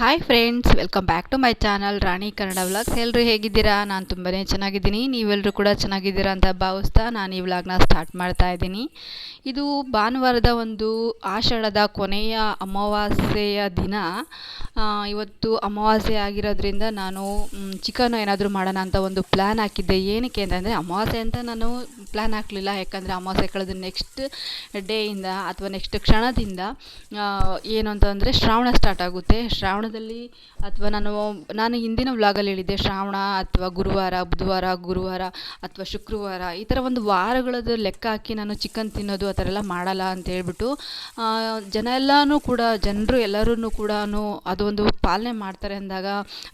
Hi friends welcome back to my channel Rani Kannada vlogs ಎಲ್ಲರೂ ಹೇಗಿದ್ದೀರಾ? ನಾನು ತುಂಬಾ ಚೆನ್ನಾಗಿದ್ದೀನಿ. ನೀವೆಲ್ಲರೂ ಕೂಡ ಚೆನ್ನಾಗಿದ್ದೀರಾ ಅಂತ ಭಾವಿಸ್ತಾ ನಾನು ಈ ವ್ಲಾಗ್ನ ಸ್ಟಾರ್ಟ್ ಮಾಡ್ತಾ ಇದ್ದೀನಿ. ಇದು ಭಾನುವಾರದ ಒಂದು ಆಷಾಢದ ಕೊನೆಯ ಅಮಾವಾಸ್ಯೆಯ ದಿನ. ಇವತ್ತು ಅಮಾವಾಸ್ಯೆ ಆಗಿರೋದ್ರಿಂದ ನಾನು ಚಿಕನ್ ಏನಾದರೂ ಮಾಡೋಣ ಅಂತ ಒಂದು ಪ್ಲ್ಯಾನ್ ಹಾಕಿದ್ದೆ. ಏನಕ್ಕೆ ಅಂತಂದರೆ, ಅಮಾವಾಸ್ಯೆ ಅಂತ ನಾನು ಪ್ಲ್ಯಾನ್ ಹಾಕಲಿಲ್ಲ. ಯಾಕಂದರೆ ಅಮಾವಾಸ್ಯೆ ಕಳೆದ ನೆಕ್ಸ್ಟ್ ಡೇಯಿಂದ ಅಥವಾ ನೆಕ್ಸ್ಟ್ ಕ್ಷಣದಿಂದ ಏನು ಅಂತಂದರೆ ಶ್ರಾವಣ ಸ್ಟಾರ್ಟ್ ಆಗುತ್ತೆ. ಶ್ರಾವಣದಲ್ಲಿ ಅಥವಾ ನಾನು ನಾನು ಹಿಂದಿನ ವ್ಲಾಗಲ್ಲಿ ಹೇಳಿದ್ದೆ, ಶ್ರಾವಣ ಅಥವಾ ಗುರುವಾರ, ಬುಧವಾರ, ಗುರುವಾರ ಅಥವಾ ಶುಕ್ರವಾರ, ಈ ಥರ ಒಂದು ವಾರಗಳದ್ದು ಲೆಕ್ಕ ಹಾಕಿ ನಾನು ಚಿಕನ್ ತಿನ್ನೋದು ಆ ಥರ ಎಲ್ಲ ಮಾಡಲ್ಲ ಅಂತ ಹೇಳ್ಬಿಟ್ಟು ಜನ ಎಲ್ಲನೂ ಕೂಡ, ಜನರು ಎಲ್ಲರೂ ಕೂಡ ಅದೊಂದು ಪಾಲನೆ ಮಾಡ್ತಾರೆ ಅಂದಾಗ,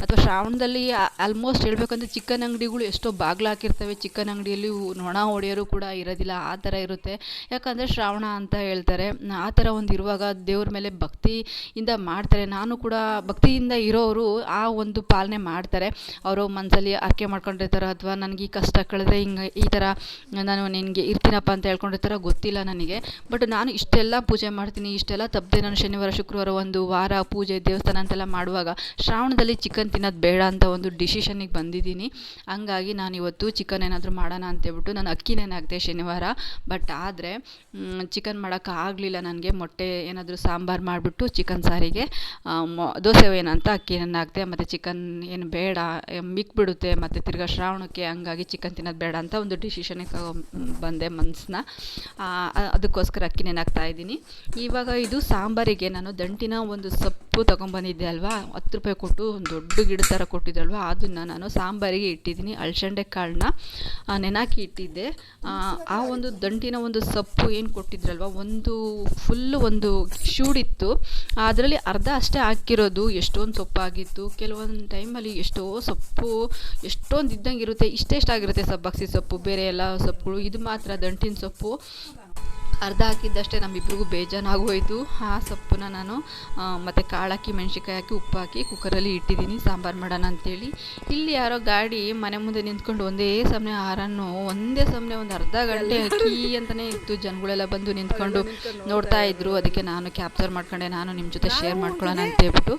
ಅಥವಾ ಶ್ರಾವಣದಲ್ಲಿ ಆಲ್ಮೋಸ್ಟ್ ಹೇಳ್ಬೇಕಂದ್ರೆ ಚಿಕನ್ ಅಂಗಡಿಗಳು ಎಷ್ಟೋ ಬಾಗ್ಲು ಹಾಕಿರ್ತವೆ ಚಿಕನ್ ಅಂಗಡಿಯಲ್ಲಿ ನೊಣ ಹೊಡೆಯೋರು ಕೂಡ ಇರೋದಿಲ್ಲ, ಆ ಥರ ಇರುತ್ತೆ. ಯಾಕಂದರೆ ಶ್ರಾವಣ ಅಂತ ಹೇಳ್ತಾರೆ. ಆ ಥರ ಒಂದು ಇರುವಾಗ ದೇವ್ರ ಮೇಲೆ ಭಕ್ತಿಯಿಂದ ಮಾಡ್ತಾರೆ. ನಾನು ಕೂಡ ಭಕ್ತಿಯಿಂದ ಇರೋರು ಆ ಒಂದು ಪಾಲನೆ ಮಾಡ್ತಾರೆ. ಅವರು ಮನಸ್ಸಲ್ಲಿ ಅರ್ಕೆ ಮಾಡ್ಕೊಂಡಿರ್ತಾರೆ ಅಥವಾ ನನಗೆ ಈ ಕಷ್ಟ ಕಳೆದ್ರೆ ಹಿಂಗೆ ಈ ಥರ ನಾನು ನಿನಗೆ ಇರ್ತೀನಪ್ಪ ಅಂತ ಹೇಳ್ಕೊಂಡಿರ್ತಾರೋ ಗೊತ್ತಿಲ್ಲ ನನಗೆ. ಬಟ್ ನಾನು ಇಷ್ಟೆಲ್ಲ ಪೂಜೆ ಮಾಡ್ತೀನಿ, ಇಷ್ಟೆಲ್ಲ ತಪ್ಪದೆ ನಾನು ಶನಿವಾರ, ಶುಕ್ರವಾರ ಒಂದು ವಾರ ಪೂಜೆ ದೇವಸ್ಥಾನ ಅಂತೆಲ್ಲ ಮಾಡುವಾಗ ಶ್ರಾವಣದಲ್ಲಿ ಚಿಕನ್ ತಿನ್ನೋದು ಬೇಡ ಅಂತ ಒಂದು ಡಿಸಿಷನಿಗೆ ಬಂದಿದ್ದೀನಿ. ಹಂಗಾಗಿ ನಾನು ಇವತ್ತು ಚಿಕನ್ ಏನಾದರೂ ಮಾಡೋಣ ಅಂತೇಳ್ಬಿಟ್ಟು ನಾನು ಅಕ್ಕಿನೇನಾಗ್ದೆ ನೆನೆ ಶನಿವಾರ. ಬಟ್ ಆದರೆ ಚಿಕನ್ ಮಾಡೋಕ್ಕಾಗಲಿಲ್ಲ ನನಗೆ. ಮೊಟ್ಟೆ ಏನಾದರೂ ಸಾಂಬಾರು ಮಾಡಿಬಿಟ್ಟು ಚಿಕನ್ ಸಾರಿಗೆ ದೋಸೆ ಏನಂತ ಅಕ್ಕಿ ನೆನೆ ಹಾಕ್ದೆ, ಮತ್ತು ಚಿಕನ್ ಏನು ಬೇಡ ಮಿಕ್ಬಿಡುತ್ತೆ, ಮತ್ತು ತಿರ್ಗಾ ಶ್ರಾವಣಕ್ಕೆ ಹಂಗಾಗಿ ಚಿಕನ್ ತಿನ್ನೋದು ಬೇಡ ಅಂತ ಒಂದು ಡಿಸಿಷನ್ಗೆ ಬಂದೆ ಮನಸ್ಸನ್ನ ಅದಕ್ಕೋಸ್ಕರ ಅಕ್ಕಿ ನೆನೆ ಹಾಕ್ತಾ ಇದ್ದೀನಿ. ಇವಾಗ ಇದು ಸಾಂಬಾರಿಗೆ ನಾನು ದಂಟಿನ ಒಂದು ಸೊಪ್ಪು ತೊಗೊಂಬಂದಿದ್ದೆ ಅಲ್ವಾ? ಹತ್ತು ರೂಪಾಯಿ ಕೊಟ್ಟು ಒಂದು ದೊಡ್ಡ ಗಿಡ ಥರ ಕೊಟ್ಟಿದ್ರಲ್ವ ಅದನ್ನು ನಾನು ಸಾಂಬಾರಿಗೆ ಇಟ್ಟಿದ್ದೀನಿ ಅಳಸಂಡೆ ಕಾಳನ್ನ ನೆನಾಕಿ ಇಟ್ಟಿದ್ದೆ. ಆ ಒಂದು ದಂಟಿನ ಒಂದು ಸೊಪ್ಪು ಏನು ಕೊಟ್ಟಿದ್ರಲ್ವ? ಒಂದು ಫುಲ್ಲು ಒಂದು ಶೂಡಿತ್ತು. ಅದರಲ್ಲಿ ಅರ್ಧ ಅಷ್ಟೇ ಹಾಕಿರೋದು. ಎಷ್ಟೊಂದು ಸೊಪ್ಪಾಗಿತ್ತು ಕೆಲವೊಂದು ಟೈಮಲ್ಲಿ ಎಷ್ಟೋ ಸೊಪ್ಪು ಎಷ್ಟೊಂದು ಇದ್ದಂಗೆ ಇರುತ್ತೆ ಇಷ್ಟೆಷ್ಟಾಗಿರುತ್ತೆ ಸಬ್ಬಕ್ಸಿ ಸೊಪ್ಪು, ಬೇರೆ ಎಲ್ಲ ಸೊಪ್ಪುಗಳು, ಇದು ಮಾತ್ರ ದಂಟಿನ ಸೊಪ್ಪು. ಅರ್ಧ ಹಾಕಿದ್ದಷ್ಟೇ ನಮ್ಮಿಬ್ಬರಿಗೂ ಬೇಜಾನಾಗೋಯಿತು ಆ ಸೊಪ್ಪನ್ನ ನಾನು ಮತ್ತು ಕಾಳು ಹಾಕಿ ಮೆಣಸಿನ್ಕಾಯಿ ಹಾಕಿ ಉಪ್ಪು ಹಾಕಿ ಕುಕ್ಕರಲ್ಲಿ ಇಟ್ಟಿದ್ದೀನಿ ಸಾಂಬಾರು ಮಾಡೋಣ ಅಂತೇಳಿ. ಇಲ್ಲಿ ಯಾರೋ ಗಾಡಿ ಮನೆ ಮುಂದೆ ನಿಂತ್ಕೊಂಡು ಒಂದೇ ಸಮನೆ ಆರನ್ನು ಒಂದೇ ಸಮನೆ ಒಂದು ಅರ್ಧ ಗಂಟೆ ಅಕ್ಕಿ ಅಂತಲೇ ಇತ್ತು. ಜನಗಳೆಲ್ಲ ಬಂದು ನಿಂತ್ಕೊಂಡು ನೋಡ್ತಾ ಇದ್ರು. ಅದಕ್ಕೆ ನಾನು ಕ್ಯಾಪ್ಚರ್ ಮಾಡ್ಕೊಂಡೆ. ನಾನು ನಿಮ್ಮ ಜೊತೆ ಶೇರ್ ಮಾಡ್ಕೊಳ್ಳೋಣ ಅಂತ ಹೇಳ್ಬಿಟ್ಟು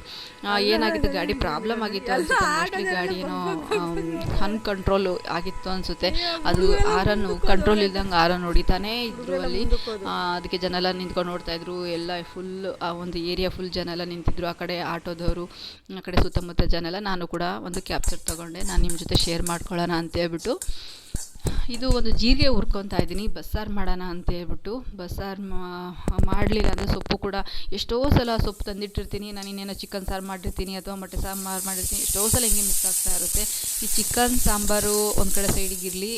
ಏನಾಗಿತ್ತು? ಗಾಡಿ ಪ್ರಾಬ್ಲಮ್ ಆಗಿತ್ತು ಅನ್ಸುತ್ತೆ. ಮೋಸ್ಟ್ಲಿ ಗಾಡಿ ಏನೋ ಅನ್ಕಂಟ್ರೋಲ್ ಆಗಿತ್ತು ಅನಿಸುತ್ತೆ. ಅದು ಆರನ್ನು ಕಂಟ್ರೋಲ್ ಇಲ್ದಂಗೆ ಆರನ್ನು ಹೊಡಿತಾನೇ ಇದ್ರು ಅಲ್ಲಿ. ಅದಕ್ಕೆ ಜನ ಎಲ್ಲ ನಿಂತ್ಕೊಂಡು ನೋಡ್ತಾ ಇದ್ರು. ಎಲ್ಲ ಫುಲ್ ಆ ಒಂದು ಏರಿಯಾ ಫುಲ್ ಜನ ಎಲ್ಲ ನಿಂತಿದ್ರು. ಆ ಕಡೆ ಆಟೋದವರು, ಆ ಕಡೆ ಸುತ್ತಮುತ್ತ ಜನ ಎಲ್ಲ ನಾನು ಕೂಡ ಒಂದು ಕ್ಯಾಪ್ಚರ್ ತಗೊಂಡೆ. ನಾನು ನಿಮ್ಮ ಜೊತೆ ಶೇರ್ ಮಾಡ್ಕೊಳ್ಳೋಣ ಅಂತ ಹೇಳ್ಬಿಟ್ಟು. ಇದು ಒಂದು ಜೀರಿಗೆ ಹುರ್ಕೊತಾ ಇದ್ದೀನಿ. ಬಸ್ಸಾರು ಮಾಡೋಣ ಅಂತ ಹೇಳ್ಬಿಟ್ಟು. ಬಸ್ಸಾರು ಮಾಡಲಿಲ್ಲ ಅಂದರೆ ಸೊಪ್ಪು ಕೂಡ ಎಷ್ಟೋ ಸಲ ಸೊಪ್ಪು ತಂದಿಟ್ಟಿರ್ತೀನಿ. ನಾನು ಇನ್ನೇನೋ ಚಿಕನ್ ಸಾರು ಮಾಡಿರ್ತೀನಿ ಅಥವಾ ಮೊಟ್ಟೆ ಸಾಂಬಾರು ಮಾಡಿರ್ತೀನಿ. ಎಷ್ಟೋ ಸಲ ಹಿಂಗೆ ಮಿಸ್ ಆಗ್ತಾ ಇರುತ್ತೆ. ಈ ಚಿಕನ್ ಸಾಂಬಾರು ಒಂದು ಕಡೆ ಸೈಡಿಗಿರಲಿ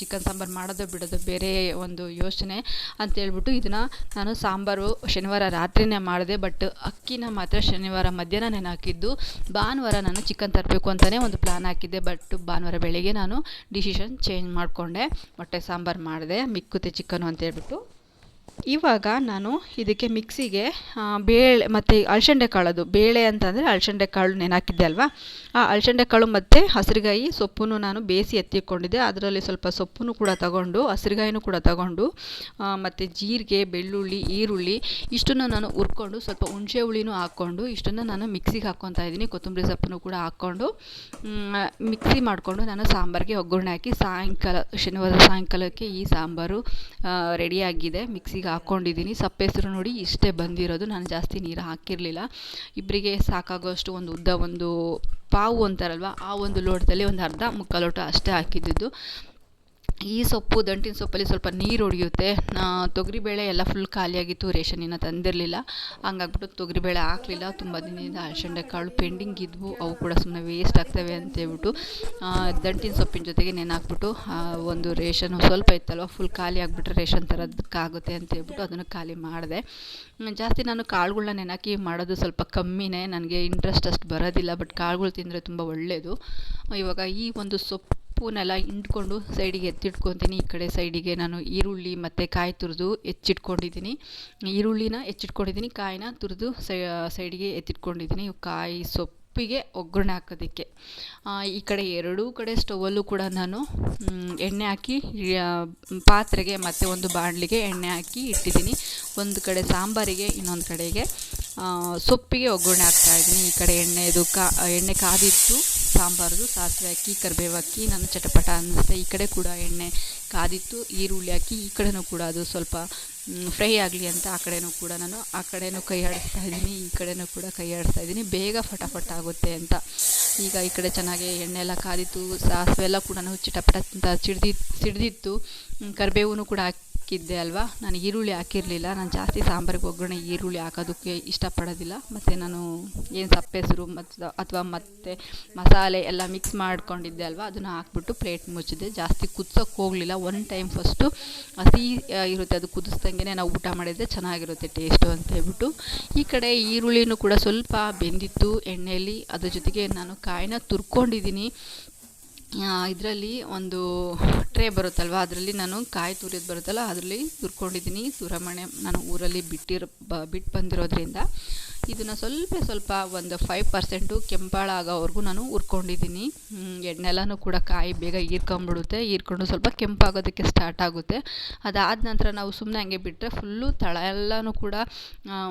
ಚಿಕನ್ ಸಾಂಬಾರು ಮಾಡೋದು ಬಿಡೋದು ಬೇರೆ ಒಂದು ಯೋಚನೆ ಅಂತ ಹೇಳ್ಬಿಟ್ಟು ಇದನ್ನು ನಾನು ಸಾಂಬಾರು ಶನಿವಾರ ರಾತ್ರಿನೇ ಮಾಡಿದೆ. ಬಟ್ ಅಕ್ಕಿನ ಮಾತ್ರ ಶನಿವಾರ ಮಧ್ಯಾಹ್ನ ನೆನೆ ಹಾಕಿದ್ದು. ಭಾನುವಾರ ನಾನು ಚಿಕನ್ ತರಬೇಕು ಅಂತಲೇ ಒಂದು ಪ್ಲ್ಯಾನ್ ಹಾಕಿದ್ದೆ. ಬಟ್ ಭಾನುವಾರ ಬೆಳಗ್ಗೆ ನಾನು ಡಿಸಿಷನ್ ಚೇಂಜ್ ಮಾಡಿಕೊಂಡೆ ಮೊಟ್ಟೆ ಸಾಂಬಾರು ಮಾಡಿದೆ ಮಿಕ್ಕುತ್ತೆ ಚಿಕನು ಅಂತ ಹೇಳ್ಬಿಟ್ಟು ಇವಾಗ ನಾನು ಇದಕ್ಕೆ ಮಿಕ್ಸಿಗೆ ಬೇಳೆ ಮತ್ತು ಅಲ್ಸಂಡೆ ಕಾಳದು. ಬೇಳೆ ಅಂತಂದರೆ ಅಲ್ಸಂಡೆ ಕಾಳು ನೆನಾಕಿದ್ದೆ ಅಲ್ವಾ? ಆ ಅಲ್ಸಂಡೆ ಕಾಳು ಮತ್ತು ಹಸಿರುಗಾಯಿ ಸೊಪ್ಪನ್ನು ನಾನು ಬೇಯಿಸಿ ಎತ್ತಿಕೊಂಡಿದ್ದೆ. ಅದರಲ್ಲಿ ಸ್ವಲ್ಪ ಸೊಪ್ಪನ್ನು ಕೂಡ ತಗೊಂಡು, ಹಸಿರುಗಾಯಿನೂ ಕೂಡ ತಗೊಂಡು ಮತ್ತು ಜೀರಿಗೆ, ಬೆಳ್ಳುಳ್ಳಿ, ಈರುಳ್ಳಿ ಇಷ್ಟನ್ನು ನಾನು ಹುರ್ಕೊಂಡು ಸ್ವಲ್ಪ ಹುಣಸೆ ಹುಳಿನೂ ಹಾಕ್ಕೊಂಡು, ಇಷ್ಟನ್ನು ನಾನು ಮಿಕ್ಸಿಗೆ ಹಾಕ್ಕೊತಾ ಇದ್ದೀನಿ. ಕೊತ್ತಂಬರಿ ಸೊಪ್ಪನ್ನು ಕೂಡ ಹಾಕ್ಕೊಂಡು ಮಿಕ್ಸಿ ಮಾಡಿಕೊಂಡು ನಾನು ಸಾಂಬಾರಿಗೆ ಒಗ್ಗರಣೆ ಹಾಕಿ ಸಾಯಂಕಾಲ, ಶನಿವಾರ ಸಾಯಂಕಾಲಕ್ಕೆ ಈ ಸಾಂಬಾರು ರೆಡಿಯಾಗಿದೆ ಮಿಕ್ಸಿಗೆ ಹಾಕ್ಕೊಂಡಿದ್ದೀನಿ. ಸಪ್ಪೆಸರು ನೋಡಿ ಇಷ್ಟೇ ಬಂದಿರೋದು. ನಾನು ಜಾಸ್ತಿ ನೀರು ಹಾಕಿರಲಿಲ್ಲ. ಇಬ್ಬರಿಗೆ ಸಾಕಾಗೋಷ್ಟು ಒಂದು ಉದ್ದ ಒಂದು ಪಾವು ಅಂತಾರಲ್ವ, ಆ ಒಂದು ಲೋಟದಲ್ಲಿ ಒಂದು ಅರ್ಧ ಮುಕ್ಕಾಲು ಲೋಟ ಅಷ್ಟೇ ಹಾಕಿದ್ದಿದ್ದು ಈ ಸೊಪ್ಪು, ದಂಟಿನ ಸೊಪ್ಪಲ್ಲಿ ಸ್ವಲ್ಪ ನೀರು ಹೊಡೆಯುತ್ತೆ ತೊಗರಿಬೇಳೆ ಎಲ್ಲ ಫುಲ್ ಖಾಲಿಯಾಗಿತ್ತು, ರೇಷನಿನ ತಂದಿರಲಿಲ್ಲ. ಹಂಗಾಗ್ಬಿಟ್ಟು ತೊಗರಿಬೇಳೆ ಹಾಕಲಿಲ್ಲ. ತುಂಬ ದಿನದಿಂದ ಅಳಸಂಡೆ ಕಾಳು ಪೆಂಡಿಂಗ್ ಇದ್ವು. ಅವು ಕೂಡ ಸುಮ್ಮನೆ ವೇಸ್ಟ್ ಆಗ್ತವೆ ಅಂತೇಳ್ಬಿಟ್ಟು ದಂಟಿನ ಸೊಪ್ಪಿನ ಜೊತೆಗೆ ನೆನೆ ಒಂದು ರೇಷನ್ ಸ್ವಲ್ಪ ಇತ್ತಲ್ವ ಫುಲ್ ಖಾಲಿ ಆಗಿಬಿಟ್ರೆ ರೇಷನ್ ಅಂತ ಅಂತೇಳ್ಬಿಟ್ಟು ಅದನ್ನು ಖಾಲಿ ಮಾಡಿದೆ. ಜಾಸ್ತಿ ನಾನು ಕಾಳುಗಳನ್ನ ನೆನಾಕಿ ಮಾಡೋದು ಸ್ವಲ್ಪ ಕಮ್ಮಿನೇ. ನನಗೆ ಇಂಟ್ರೆಸ್ಟ್ ಅಷ್ಟು ಬರೋದಿಲ್ಲ ಬಟ್ ಕಾಳುಗಳು ತಿಂದರೆ ತುಂಬ ಒಳ್ಳೆಯದು ಇವಾಗ ಈ ಒಂದು ಸೊಪ್ಪು ಉಪ್ಪನ್ನೆಲ್ಲ ಹಿಂಡ್ಕೊಂಡು ಸೈಡಿಗೆ ಎತ್ತಿಟ್ಕೊತೀನಿ. ಈ ಕಡೆ ಸೈಡಿಗೆ ನಾನು ಈರುಳ್ಳಿ ಮತ್ತು ಕಾಯಿ ತುರಿದು ಹೆಚ್ಚಿಟ್ಕೊಂಡಿದ್ದೀನಿ ಈರುಳ್ಳಿನ ಹೆಚ್ಚಿಟ್ಕೊಂಡಿದ್ದೀನಿ ಕಾಯಿನ ತುರಿದು ಸೈಡಿಗೆ ಎತ್ತಿಟ್ಕೊಂಡಿದ್ದೀನಿ. ಕಾಯಿ ಸೊಪ್ಪಿಗೆ ಒಗ್ಗರಣೆ ಹಾಕೋದಕ್ಕೆ. ಈ ಕಡೆ ಎರಡೂ ಕಡೆ ಸ್ಟವಲ್ಲೂ ಕೂಡ ನಾನು ಎಣ್ಣೆ ಹಾಕಿ ಪಾತ್ರೆಗೆ ಮತ್ತು ಒಂದು ಬಾಣಲಿಗೆ ಎಣ್ಣೆ ಹಾಕಿ ಇಟ್ಟಿದ್ದೀನಿ. ಒಂದು ಕಡೆ ಸಾಂಬಾರಿಗೆ, ಇನ್ನೊಂದು ಕಡೆಗೆ ಸೊಪ್ಪಿಗೆ ಒಗ್ಗರಣೆ ಹಾಕ್ತಾಯಿದ್ದೀನಿ ಈ ಕಡೆ ಎಣ್ಣೆದು ಕಾ, ಎಣ್ಣೆ ಕಾದಿತ್ತು, ಸಾಂಬಾರ್ದು, ಸಾಸಿವೆ ಅಕ್ಕಿ ಕರಿಬೇವು ಅಕ್ಕಿ ನಾನು ಚಟಪಟ ಅನ್ನಿಸ್ತೆ ಈ ಕಡೆ ಕೂಡ ಎಣ್ಣೆ ಕಾದಿತ್ತು, ಈರುಳ್ಳಿ ಹಾಕಿ, ಈ ಕಡೆನೂ ಕೂಡ ಅದು ಸ್ವಲ್ಪ ಫ್ರೈ ಆಗಲಿ ಅಂತ ಆ ಕಡೆನೂ ಕೂಡ ನಾನು, ಆ ಕಡೆನೂ ಕೈ ಆಡಿಸ್ತಾ ಇದ್ದೀನಿ, ಈ ಕಡೆನೂ ಕೂಡ ಕೈ ಆಡಿಸ್ತಾ ಇದ್ದೀನಿ. ಬೇಗ ಫಟಾಫಟ್ ಆಗುತ್ತೆ ಅಂತ. ಈಗ ಈ ಕಡೆ ಚೆನ್ನಾಗಿ ಎಣ್ಣೆ ಎಲ್ಲ ಕಾದಿತ್ತು, ಸಾಸಿವೆ ಎಲ್ಲ ಕೂಡ ಚಟಪಟ ಸಿಡ್ದಿ ಸಿಡ್ದಿತ್ತು. ಕರಿಬೇವು ಕೂಡ ಹಾಕಿದ್ದೆ ಅಲ್ವಾ? ನಾನು ಈರುಳ್ಳಿ ಹಾಕಿರಲಿಲ್ಲ. ನಾನು ಜಾಸ್ತಿ ಸಾಂಬಾರಿಗೆ ಒಗ್ಗರಣೆ ಈರುಳ್ಳಿ ಹಾಕೋದಕ್ಕೆ ಇಷ್ಟಪಡೋದಿಲ್ಲ. ಮತ್ತು ನಾನು ಏನು ಸಪ್ಪೆಸರು ಮತ್ತು ಅಥವಾ ಮತ್ತು ಮಸಾಲೆ ಎಲ್ಲ ಮಿಕ್ಸ್ ಮಾಡ್ಕೊಂಡಿದ್ದೆ ಅಲ್ವಾ? ಅದನ್ನು ಹಾಕ್ಬಿಟ್ಟು ಪ್ಲೇಟ್ ಮುಚ್ಚಿದೆ ಜಾಸ್ತಿ ಕುದಿಸೋಕೆ ಹೋಗಲಿಲ್ಲ. ಒನ್ ಟೈಮ್ ಫಸ್ಟು ಹಸಿ ಇರುತ್ತೆ. ಅದು ಕುದಿಸ್ದಂಗೆ ನಾವು ಊಟ ಮಾಡಿದರೆ ಚೆನ್ನಾಗಿರುತ್ತೆ ಟೇಸ್ಟು ಅಂತ ಹೇಳ್ಬಿಟ್ಟು. ಈ ಕಡೆ ಈರುಳ್ಳಿನೂ ಕೂಡ ಸ್ವಲ್ಪ ಬೆಂದಿತ್ತು. ಎಣ್ಣೆಯಲ್ಲಿ ಅದ್ರ ಜೊತೆಗೆ ನಾನು ಕಾಯಿನ ತುರ್ಕೊಂಡಿದ್ದೀನಿ. ಇದರಲ್ಲಿ ಒಂದು ಟ್ರೇ ಬರುತ್ತಲ್ವ? ಅದರಲ್ಲಿ ನಾನು ಕಾಯಿ ತುರಿಯೋದು ಬರುತ್ತಲ್ಲ, ಅದರಲ್ಲಿ ತುರ್ಕೊಂಡಿದ್ದೀನಿ. ತುರಮಣೆ ನಾನು ಊರಲ್ಲಿ ಬಿಟ್ಟಿರೋ, ಬ ಬಿಟ್ಟು ಬಂದಿರೋದ್ರಿಂದ. ಇದನ್ನು ಸ್ವಲ್ಪ ಸ್ವಲ್ಪ ಒಂದು ಫೈವ್ ಪರ್ಸೆಂಟು ಕೆಂಪಾಳ ಆಗೋವರೆಗೂ ನಾನು ಹುರ್ಕೊಂಡಿದ್ದೀನಿ. ಎಣ್ಣೆಲ್ಲನೂ ಕೂಡ ಕಾಯಿ ಬೇಗ ಹೀರ್ಕೊಂಬಿಡುತ್ತೆ. ಹೀರ್ಕೊಂಡು ಸ್ವಲ್ಪ ಕೆಂಪಾಗೋದಕ್ಕೆ ಸ್ಟಾರ್ಟ್ ಆಗುತ್ತೆ. ಅದಾದ ನಂತರ ನಾವು ಸುಮ್ಮನೆ ಹಂಗೆ ಬಿಟ್ಟರೆ ಫುಲ್ಲು ತಳ ಎಲ್ಲನೂ ಕೂಡ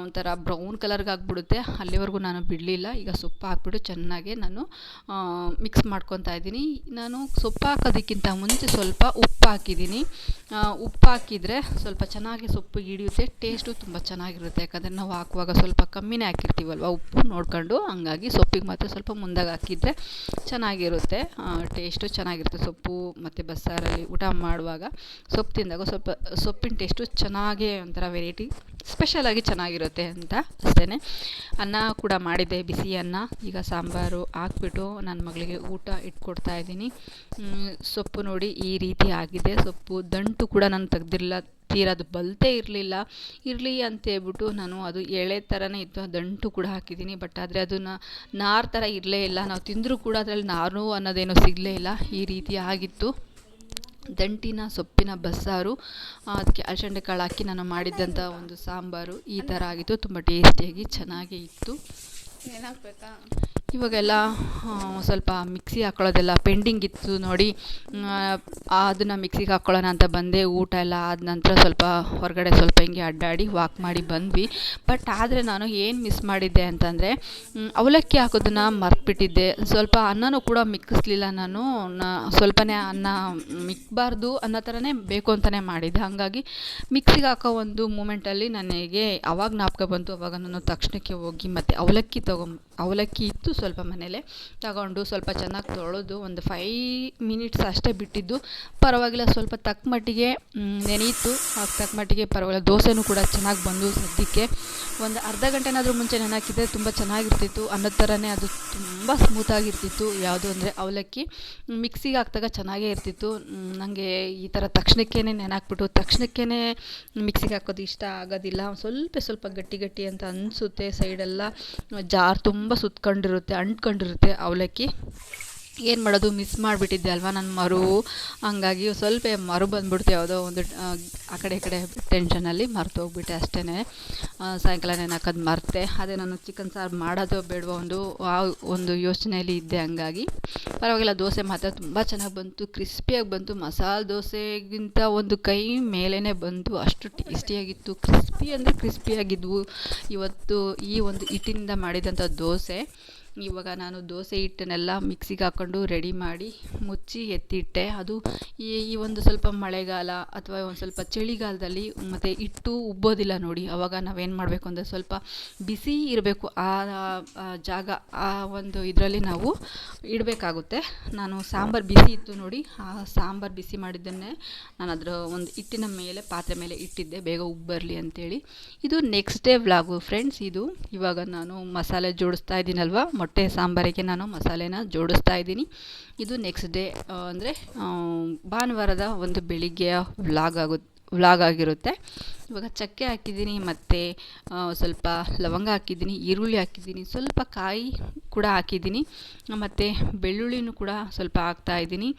ಒಂಥರ ಬ್ರೌನ್ ಕಲರ್ಗೆ ಆಗಿಬಿಡುತ್ತೆ. ಅಲ್ಲಿವರೆಗೂ ನಾನು ಬಿಡಲಿಲ್ಲ. ಈಗ ಸೊಪ್ಪು ಹಾಕ್ಬಿಟ್ಟು ಚೆನ್ನಾಗಿ ನಾನು ಮಿಕ್ಸ್ ಮಾಡ್ಕೊತಾ ಇದ್ದೀನಿ. ನಾನು ಸೊಪ್ಪು ಹಾಕೋದಕ್ಕಿಂತ ಮುಂಚೆ ಸ್ವಲ್ಪ ಉಪ್ಪು ಹಾಕಿದ್ದೀನಿ. ಉಪ್ಪು ಹಾಕಿದರೆ ಸ್ವಲ್ಪ ಚೆನ್ನಾಗಿ ಸೊಪ್ಪು ಹಿಡಿಯುತ್ತೆ. ಟೇಸ್ಟು ತುಂಬ ಚೆನ್ನಾಗಿರುತ್ತೆ. ಯಾಕಂದರೆ ನಾವು ಹಾಕುವಾಗ ಸ್ವಲ್ಪ ಕಮ್ಮಿನೇ ಹಾಕಿರ್ತೀವಲ್ವ? ಉಪ್ಪು ನೋಡ್ಕೊಂಡು ಹಂಗಾಗಿ ಸೊಪ್ಪಿಗೆ ಮಾತ್ರ ಸ್ವಲ್ಪ ಮುಂದಾಗ ಹಾಕಿದರೆ ಚೆನ್ನಾಗಿರುತ್ತೆ. ಟೇಸ್ಟು ಚೆನ್ನಾಗಿರುತ್ತೆ ಸೊಪ್ಪು ಮತ್ತು ಬಸ್ಸಾರಲ್ಲಿ ಊಟ ಮಾಡುವಾಗ. ಸೊಪ್ಪು ತಿಂದಾಗ ಸ್ವಲ್ಪ, ಸೊಪ್ಪಿನ ಟೇಸ್ಟು ಚೆನ್ನಾಗೇ ಒಂಥರ ವೆರೈಟಿ ಸ್ಪೆಷಲಾಗಿ ಚೆನ್ನಾಗಿರುತ್ತೆ ಅಂತ ಅಷ್ಟೇ ಅನ್ನ ಕೂಡ ಮಾಡಿದ್ದೆ, ಬಿಸಿ ಅನ್ನ. ಈಗ ಸಾಂಬಾರು ಹಾಕ್ಬಿಟ್ಟು ನನ್ನ ಮಗಳಿಗೆ ಊಟ ಇಟ್ಕೊಡ್ತಾ ಇದ್ದೀನಿ. ಸೊಪ್ಪು ನೋಡಿ ಈ ರೀತಿ ಆಗಿದೆ. ಸೊಪ್ಪು ದಂಟು ಕೂಡ ನಾನು ತೆಗ್ದಿರಲಿಲ್ಲ ತೀರ ಅದು ಬಲ್ತೇ ಇರಲಿಲ್ಲ. ಇರಲಿ ಅಂತೇಳ್ಬಿಟ್ಟು ನಾನು ಅದು ಎಳೆ ಥರನೇ ಇತ್ತು ದಂಟು ಕೂಡ ಹಾಕಿದ್ದೀನಿ. ಬಟ್ ಆದರೆ ಅದನ್ನು ನಾರು ಥರ ಇರಲೇ ಇಲ್ಲ. ನಾವು ತಿಂದರೂ ಕೂಡ ಅದರಲ್ಲಿ ನಾರು ಅನ್ನೋದೇನೋ ಸಿಗಲೇ ಇಲ್ಲ. ಈ ರೀತಿ ಆಗಿತ್ತು. ದಂಟಿನ, ಸೊಪ್ಪಿನ, ಬಸ್ಸಾರು ಅದಕ್ಕೆ ಅಲಸಂಡೆ ಕಾಳು ಹಾಕಿ ನಾನು ಮಾಡಿದ್ದಂಥ ಒಂದು ಸಾಂಬಾರು ಈ ಥರ ಆಗಿತ್ತು. ತುಂಬ ಟೇಸ್ಟಿಯಾಗಿ ಚೆನ್ನಾಗೇ ಇತ್ತು. ಏನಾಗಬೇಕಾ? ಇವಾಗೆಲ್ಲ ಸ್ವಲ್ಪ ಮಿಕ್ಸಿ ಹಾಕ್ಕೊಳ್ಳೋದೆಲ್ಲ ಪೆಂಡಿಂಗ್ ಇತ್ತು ನೋಡಿ. ಅದನ್ನು ಮಿಕ್ಸಿಗೆ ಹಾಕ್ಕೊಳ್ಳೋಣ ಅಂತ ಬಂದೆ. ಊಟ ಎಲ್ಲ ಆದ ನಂತರ ಸ್ವಲ್ಪ ಹೊರಗಡೆ ಸ್ವಲ್ಪ ಹಿಂಗೆ ಅಡ್ಡಾಡಿ ವಾಕ್ ಮಾಡಿ ಬಂದ್ವಿ. ಬಟ್ ಆದರೆ ನಾನು ಏನು ಮಿಸ್ ಮಾಡಿದ್ದೆ ಅಂತಂದರೆ ಅವಲಕ್ಕಿ ಹಾಕೋದನ್ನು ಮರ್ತ್ಬಿಟ್ಟಿದ್ದೆ. ಸ್ವಲ್ಪ ಅನ್ನನೂ ಕೂಡ ಮಿಕ್ಕಿಸ್ಲಿಲ್ಲ ನಾನು. ಸ್ವಲ್ಪನೇ ಅನ್ನ ಮಿಕ್ಕಬಾರ್ದು ಅನ್ನೋ ಥರನೇ ಬೇಕು ಅಂತಲೇ ಮಾಡಿದ್ದೆ. ಹಾಗಾಗಿ ಮಿಕ್ಸಿಗೆ ಹಾಕೋ ಒಂದು ಮೂಮೆಂಟಲ್ಲಿ ನನಗೆ ಅವಾಗ ಜ್ಞಾಪಕ ಬಂತು. ಅವಾಗ ನಾನು ತಕ್ಷಣಕ್ಕೆ ಹೋಗಿ ಮತ್ತು ಅವಲಕ್ಕಿ ತಗೊಂಡು ಅವಲಕ್ಕಿ ಇತ್ತು ಸ್ವಲ್ಪ ಮನೇಲೆ ತಗೊಂಡು ಸ್ವಲ್ಪ ಚೆನ್ನಾಗಿ ತೊಳೆದು ಒಂದು ಫೈ ಮಿನಿಟ್ಸ್ ಅಷ್ಟೇ ಬಿಟ್ಟಿದ್ದು. ಪರವಾಗಿಲ್ಲ, ಸ್ವಲ್ಪ ತಕ್ಕ ಮಟ್ಟಿಗೆ ನೆನೆಯಿತು ತಕ್ಕ ಮಟ್ಟಿಗೆ ಪರವಾಗಿಲ್ಲ, ದೋಸೆನೂ ಕೂಡ ಚೆನ್ನಾಗಿ ಬಂದು ಸದ್ಯಕ್ಕೆ. ಒಂದು ಅರ್ಧ ಗಂಟೆನಾದರೂ ಮುಂಚೆ ನೆನಾಕಿದ್ರೆ ತುಂಬ ಚೆನ್ನಾಗಿರ್ತಿತ್ತು. ಅನ್ನೋ ಥರನೇ ಅದು ತುಂಬ ಸ್ಮೂತಾಗಿರ್ತಿತ್ತು ಯಾವುದು ಅಂದರೆ ಅವಲಕ್ಕಿ. ಮಿಕ್ಸಿಗೆ ಹಾಕಿದಾಗ ಚೆನ್ನಾಗೇ ಇರ್ತಿತ್ತು. ನನಗೆ ಈ ಥರ ತಕ್ಷಣಕ್ಕೇ ನೆನಾಕ್ಬಿಟ್ಟು ತಕ್ಷಣಕ್ಕೇ ಮಿಕ್ಸಿಗೆ ಹಾಕೋದು ಇಷ್ಟ ಆಗೋದಿಲ್ಲ. ಸ್ವಲ್ಪ ಸ್ವಲ್ಪ ಗಟ್ಟಿ ಗಟ್ಟಿ ಅಂತ ಅನಿಸುತ್ತೆ ಸೈಡೆಲ್ಲ ಜಾರ್ ತುಂಬ ಸುತ್ಕೊಂಡಿರುತ್ತೆ. ಅಂಟ್ಕೊಂಡಿರುತ್ತೆ ಅವಲಕ್ಕಿ. ಏನು ಮಾಡೋದು ಮಿಸ್ ಮಾಡಿಬಿಟ್ಟಿದ್ದೆ ಅಲ್ವಾ ನನ್ನ ಮರು? ಹಂಗಾಗಿ ಸ್ವಲ್ಪ ಮರು ಬಂದ್ಬಿಡ್ತು, ಯಾವುದೋ ಒಂದು, ಆ ಕಡೆ ಈ ಕಡೆ ಟೆನ್ಷನಲ್ಲಿ ಮರ್ತು ಹೋಗ್ಬಿಟ್ಟೆ ಅಷ್ಟೇ ಸಾಯಂಕಾಲ ನೆನಕೋದು ಮರ್ತೆ. ಅದೇ ನಾನು ಚಿಕನ್ ಸಾರು ಮಾಡೋದು ಬೇಡವೋ ಒಂದು, ಆ, ಒಂದು ಯೋಚನೆಯಲ್ಲಿ ಇದ್ದೆ ಹಂಗಾಗಿ. ಪರವಾಗಿಲ್ಲ, ದೋಸೆ ಮಾತ್ರ ತುಂಬ ಚೆನ್ನಾಗಿ ಬಂತು ಕ್ರಿಸ್ಪಿಯಾಗಿ ಬಂತು, ಮಸಾಲೆ ದೋಸೆಗಿಂತ ಒಂದು ಕೈ ಮೇಲೇ ಬಂತು, ಅಷ್ಟು ಟೇಸ್ಟಿಯಾಗಿತ್ತು ಕ್ರಿಸ್ಪಿ ಅಂದರೆ ಕ್ರಿಸ್ಪಿಯಾಗಿದ್ವು ಇವತ್ತು ಈ ಒಂದು ಹಿಟ್ಟಿನಿಂದ ಮಾಡಿದಂಥ ದೋಸೆ. ಇವಾಗ ನಾನು ದೋಸೆ ಹಿಟ್ಟನ್ನೆಲ್ಲ ಮಿಕ್ಸಿಗೆ ಹಾಕ್ಕೊಂಡು ರೆಡಿ ಮಾಡಿ ಮುಚ್ಚಿ ಎತ್ತಿಟ್ಟೆ. ಅದು ಈ ಒಂದು ಸ್ವಲ್ಪ ಮಳೆಗಾಲ ಅಥವಾ ಒಂದು ಸ್ವಲ್ಪ ಚಳಿಗಾಲದಲ್ಲಿ ಮತ್ತು ಹಿಟ್ಟು ಉಬ್ಬೋದಿಲ್ಲ ನೋಡಿ. ಆವಾಗ ನಾವೇನು ಮಾಡಬೇಕು ಅಂದರೆ ಸ್ವಲ್ಪ ಬಿಸಿ ಇರಬೇಕು. ಆ ಜಾಗ, ಆ ಒಂದು ಇದರಲ್ಲಿ ನಾವು ಇಡಬೇಕಾಗುತ್ತೆ. ನಾನು ಸಾಂಬಾರು ಬಿಸಿ ಇತ್ತು ನೋಡಿ. ಆ ಸಾಂಬಾರು ಬಿಸಿ ಮಾಡಿದ್ದನ್ನೇ ನಾನು ಅದರ ಒಂದು ಹಿಟ್ಟಿನ ಮೇಲೆ, ಪಾತ್ರೆ ಮೇಲೆ ಇಟ್ಟಿದ್ದೆ. ಬೇಗ ಉಬ್ಬರಲಿ ಬರಲಿ ಅಂತೇಳಿ. ಇದು ನೆಕ್ಸ್ಟ್ ಡೇ ವ್ಲಾಗು ಫ್ರೆಂಡ್ಸ್ ಇದು ಇವಾಗ ನಾನು ಮಸಾಲೆ ಜೋಡಿಸ್ತಾ ಇದ್ದೀನಲ್ವ? ಮೊಟ್ಟೆ ಸಾಂಬಾರಿಗೆ ನಾನು ಮಸಾಲೆನ ಜೋಡಿಸ್ತಾ ಇದ್ದೀನಿ. ಇದು ನೆಕ್ಸ್ಟ್ ಡೇ ಅಂದರೆ ಭಾನುವಾರದ ಒಂದು ಬೆಳಿಗ್ಗೆಯ ವ್ಲಾಗ್ ಆಗು ವ್ಲಾಗ್ ಆಗಿರುತ್ತೆ. ಇವಾಗ ಚಕ್ಕೆ ಹಾಕಿದ್ದೀನಿ, ಮತ್ತು ಸ್ವಲ್ಪ ಲವಂಗ ಹಾಕಿದ್ದೀನಿ, ಈರುಳ್ಳಿ ಹಾಕಿದ್ದೀನಿ, ಸ್ವಲ್ಪ ಕಾಯಿ ಕೂಡ ಹಾಕಿದ್ದೀನಿ, ಮತ್ತು ಬೆಳ್ಳುಳ್ಳಿನೂ ಕೂಡ ಸ್ವಲ್ಪ ಹಾಕ್ತಾಯಿದ್ದೀನಿ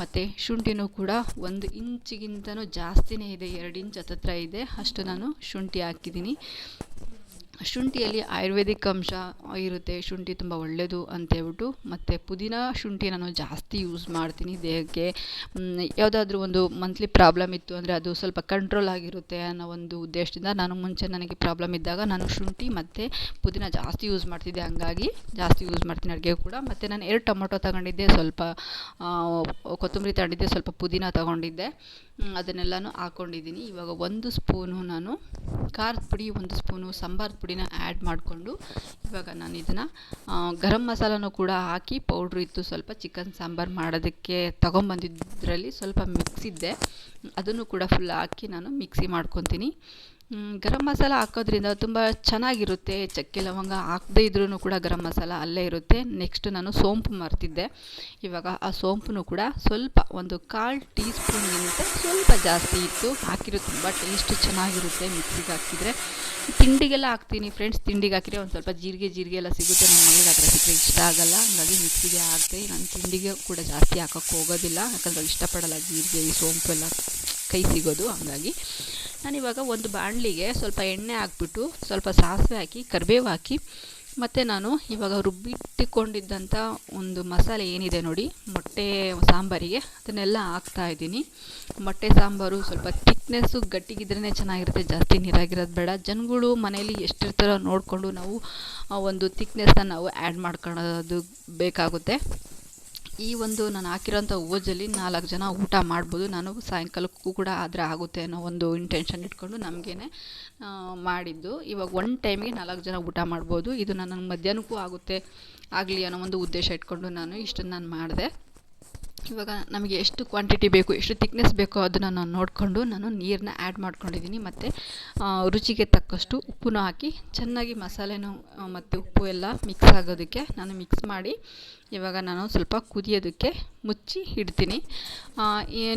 ಮತ್ತು ಶುಂಠಿನೂ ಕೂಡ ಒಂದು ಇಂಚಿಗಿಂತನೂ ಜಾಸ್ತಿನೇ ಇದೆ, ಎರಡು ಇಂಚ್ ಹತ್ತತ್ರ ಇದೆ, ಅಷ್ಟು ನಾನು ಶುಂಠಿ ಹಾಕಿದ್ದೀನಿ. ಶುಂಠಿಯಲ್ಲಿ ಆಯುರ್ವೇದಿಕ್ ಅಂಶ ಇರುತ್ತೆ. ಶುಂಠಿ ತುಂಬ ಒಳ್ಳೆಯದು ಅಂತೇಳ್ಬಿಟ್ಟು ಮತ್ತು ಪುದೀನ ಶುಂಠಿ ನಾನು ಜಾಸ್ತಿ ಯೂಸ್ ಮಾಡ್ತೀನಿ ದೇಹಕ್ಕೆ. ಯಾವುದಾದ್ರೂ ಒಂದು ಮಂತ್ಲಿ ಪ್ರಾಬ್ಲಮ್ ಇತ್ತು ಅಂದರೆ ಅದು ಸ್ವಲ್ಪ ಕಂಟ್ರೋಲ್ ಆಗಿರುತ್ತೆ ಅನ್ನೋ ಒಂದು ಉದ್ದೇಶದಿಂದ ನಾನು ಮುಂಚೆ ನನಗೆ ಪ್ರಾಬ್ಲಮ್ ಇದ್ದಾಗ ನಾನು ಶುಂಠಿ ಮತ್ತು ಪುದೀನ ಜಾಸ್ತಿ ಯೂಸ್ ಮಾಡ್ತಿದ್ದೆ. ಹಂಗಾಗಿ ಜಾಸ್ತಿ ಯೂಸ್ ಮಾಡ್ತೀನಿ ಅಡುಗೆ ಕೂಡ. ಮತ್ತು ನಾನು ಎರಡು ಟೊಮೊಟೊ ತಗೊಂಡಿದ್ದೆ. ಸ್ವಲ್ಪ ಕೊತ್ತಂಬರಿ ತಗೊಂಡಿದ್ದೆ. ಸ್ವಲ್ಪ ಪುದೀನ ತಗೊಂಡಿದ್ದೆ. ಅದನ್ನೆಲ್ಲನೂ ಹಾಕ್ಕೊಂಡಿದ್ದೀನಿ ಇವಾಗ ಒಂದು ಸ್ಪೂನು ನಾನು ಖಾರದ ಪುಡಿ, ಒಂದು ಸ್ಪೂನು ಸಾಂಬಾರು ಪುಡಿನ ಆ್ಯಡ್ ಮಾಡಿಕೊಂಡು ಇವಾಗ ನಾನು ಇದನ್ನು ಗರಂ ಮಸಾಲನೂ ಕೂಡ ಹಾಕಿ ಪೌಡ್ರ್ ಇತ್ತು ಸ್ವಲ್ಪ ಚಿಕನ್ ಸಾಂಬಾರು ಮಾಡೋದಕ್ಕೆ ತೊಗೊಂಬಂದಿದ್ದರಲ್ಲಿ ಸ್ವಲ್ಪ ಮಿಕ್ಸಿದ್ದೆ ಅದನ್ನು ಕೂಡ ಫುಲ್ ಹಾಕಿ ನಾನು ಮಿಕ್ಸಿ ಮಾಡ್ಕೊತೀನಿ. ಗರಂ ಮಸಾಲ ಹಾಕೋದ್ರಿಂದ ತುಂಬ ಚೆನ್ನಾಗಿರುತ್ತೆ. ಚಕ್ಕೆ ಲವಂಗ ಹಾಕದೇ ಇದ್ರೂ ಕೂಡ ಗರಂ ಮಸಾಲ ಅಲ್ಲೇ ಇರುತ್ತೆ. ನೆಕ್ಸ್ಟ್ ನಾನು ಸೋಂಪು ಮರ್ತಿದ್ದೆ ಇವಾಗ ಆ ಸೋಂಪನ್ನು ಕೂಡ ಸ್ವಲ್ಪ ಒಂದು ಕಾಲು ಟೀ ಸ್ಪೂನ್ಗಿಂತ ಸ್ವಲ್ಪ ಜಾಸ್ತಿ ಇತ್ತು ಹಾಕಿರೋ ತುಂಬ ಟೇಸ್ಟ್ ಚೆನ್ನಾಗಿರುತ್ತೆ ಮಿಕ್ಸಿಗೆ ಹಾಕಿದರೆ. ತಿಂಡಿಗೆಲ್ಲ ಹಾಕ್ತೀನಿ ಫ್ರೆಂಡ್ಸ್ ತಿಂಡಿಗೆ ಹಾಕಿದ್ರೆ ಒಂದು ಸ್ವಲ್ಪ ಜೀರಿಗೆ ಜೀರಿಗೆ ಎಲ್ಲ ಸಿಗುತ್ತೆ. ನಮ್ಮ ಮಗಳಿಗೆ ಥರ ಸಿಕ್ಕರೆ ಇಷ್ಟ ಆಗೋಲ್ಲ. ಹಾಗಾಗಿ ಮಿಕ್ಸಿಗೆ ಹಾಕ್ತೀನಿ ನಾನು ತಿಂಡಿಗೆ ಕೂಡ ಜಾಸ್ತಿ ಹಾಕೋಕ್ಕೆ ಹೋಗೋದಿಲ್ಲ. ಯಾಕಂದ್ರೆ ಇಷ್ಟಪಡಲ್ಲ ಜೀರಿಗೆ, ಈ ಸೋಂಪು ಎಲ್ಲ. ಕೈ ಸಿಗೋದು, ಹಾಗಾಗಿ. ನಾನಿವಾಗ ಒಂದು ಬಾಣಲಿಗೆ ಸ್ವಲ್ಪ ಎಣ್ಣೆ ಹಾಕ್ಬಿಟ್ಟು, ಸ್ವಲ್ಪ ಸಾಸಿವೆ ಹಾಕಿ, ಕರಿಬೇವು ಹಾಕಿ, ಮತ್ತು ನಾನು ಇವಾಗ ರುಬ್ಬಿಟ್ಟುಕೊಂಡಿದ್ದಂಥ ಒಂದು ಮಸಾಲೆ ಏನಿದೆ ನೋಡಿ, ಮೊಟ್ಟೆ ಸಾಂಬಾರಿಗೆ, ಅದನ್ನೆಲ್ಲ ಹಾಕ್ತಾಯಿದ್ದೀನಿ ಮೊಟ್ಟೆ ಸಾಂಬಾರು ಸ್ವಲ್ಪ ತಿಕ್ನೆಸ್ಸು ಗಟ್ಟಿಗಿದ್ರೇ ಚೆನ್ನಾಗಿರುತ್ತೆ, ಜಾಸ್ತಿ ನೀರಾಗಿರೋದು ಬೇಡ. ಜನಗಳು ಮನೇಲಿ ಎಷ್ಟಿರ್ತಾರೋ ನೋಡಿಕೊಂಡು ನಾವು ಒಂದು ತಿಕ್ನೆಸ್ನ ನಾವು ಆ್ಯಡ್ ಮಾಡ್ಕೊಳ್ಳೋದು ಬೇಕಾಗುತ್ತೆ. ಈ ಒಂದು ನಾನು ಹಾಕಿರೋಂಥ ಓಜಲ್ಲಿ ನಾಲ್ಕು ಜನ ಊಟ ಮಾಡ್ಬೋದು. ನಾನು ಸಾಯಂಕಾಲಕ್ಕೂ ಕೂಡ ಆದರೆ ಆಗುತ್ತೆ ಅನ್ನೋ ಒಂದು ಇಂಟೆನ್ಷನ್ ಇಟ್ಕೊಂಡು ನಮಗೇನೆ ಮಾಡಿದ್ದು. ಇವಾಗ ಒನ್ ಟೈಮ್ಗೆ ನಾಲ್ಕು ಜನ ಊಟ ಮಾಡ್ಬೋದು. ಇದು ನನ್ನ ಮಧ್ಯಾಹ್ನಕ್ಕೂ ಆಗುತ್ತೆ ಆಗಲಿ ಅನ್ನೋ ಒಂದು ಉದ್ದೇಶ ಇಟ್ಕೊಂಡು ನಾನು ಇಷ್ಟನ್ನು ನಾನು ಮಾಡಿದೆ. ಇವಾಗ ನಮಗೆ ಎಷ್ಟು ಕ್ವಾಂಟಿಟಿ ಬೇಕು, ಎಷ್ಟು ತಿಕ್ನೆಸ್ ಬೇಕೋ ಅದನ್ನು ನಾನು ನೋಡಿಕೊಂಡು ನಾನು ನೀರನ್ನ ಆ್ಯಡ್ ಮಾಡ್ಕೊಂಡಿದ್ದೀನಿ. ಮತ್ತು ರುಚಿಗೆ ತಕ್ಕಷ್ಟು ಉಪ್ಪನ್ನು ಹಾಕಿ ಚೆನ್ನಾಗಿ ಮಸಾಲೆನೂ ಮತ್ತು ಉಪ್ಪು ಎಲ್ಲ ಮಿಕ್ಸ್ ಆಗೋದಕ್ಕೆ ನಾನು ಮಿಕ್ಸ್ ಮಾಡಿ ಇವಾಗ ನಾನು ಸ್ವಲ್ಪ ಕುದಿಯೋದಕ್ಕೆ ಮುಚ್ಚಿ ಇಡ್ತೀನಿ.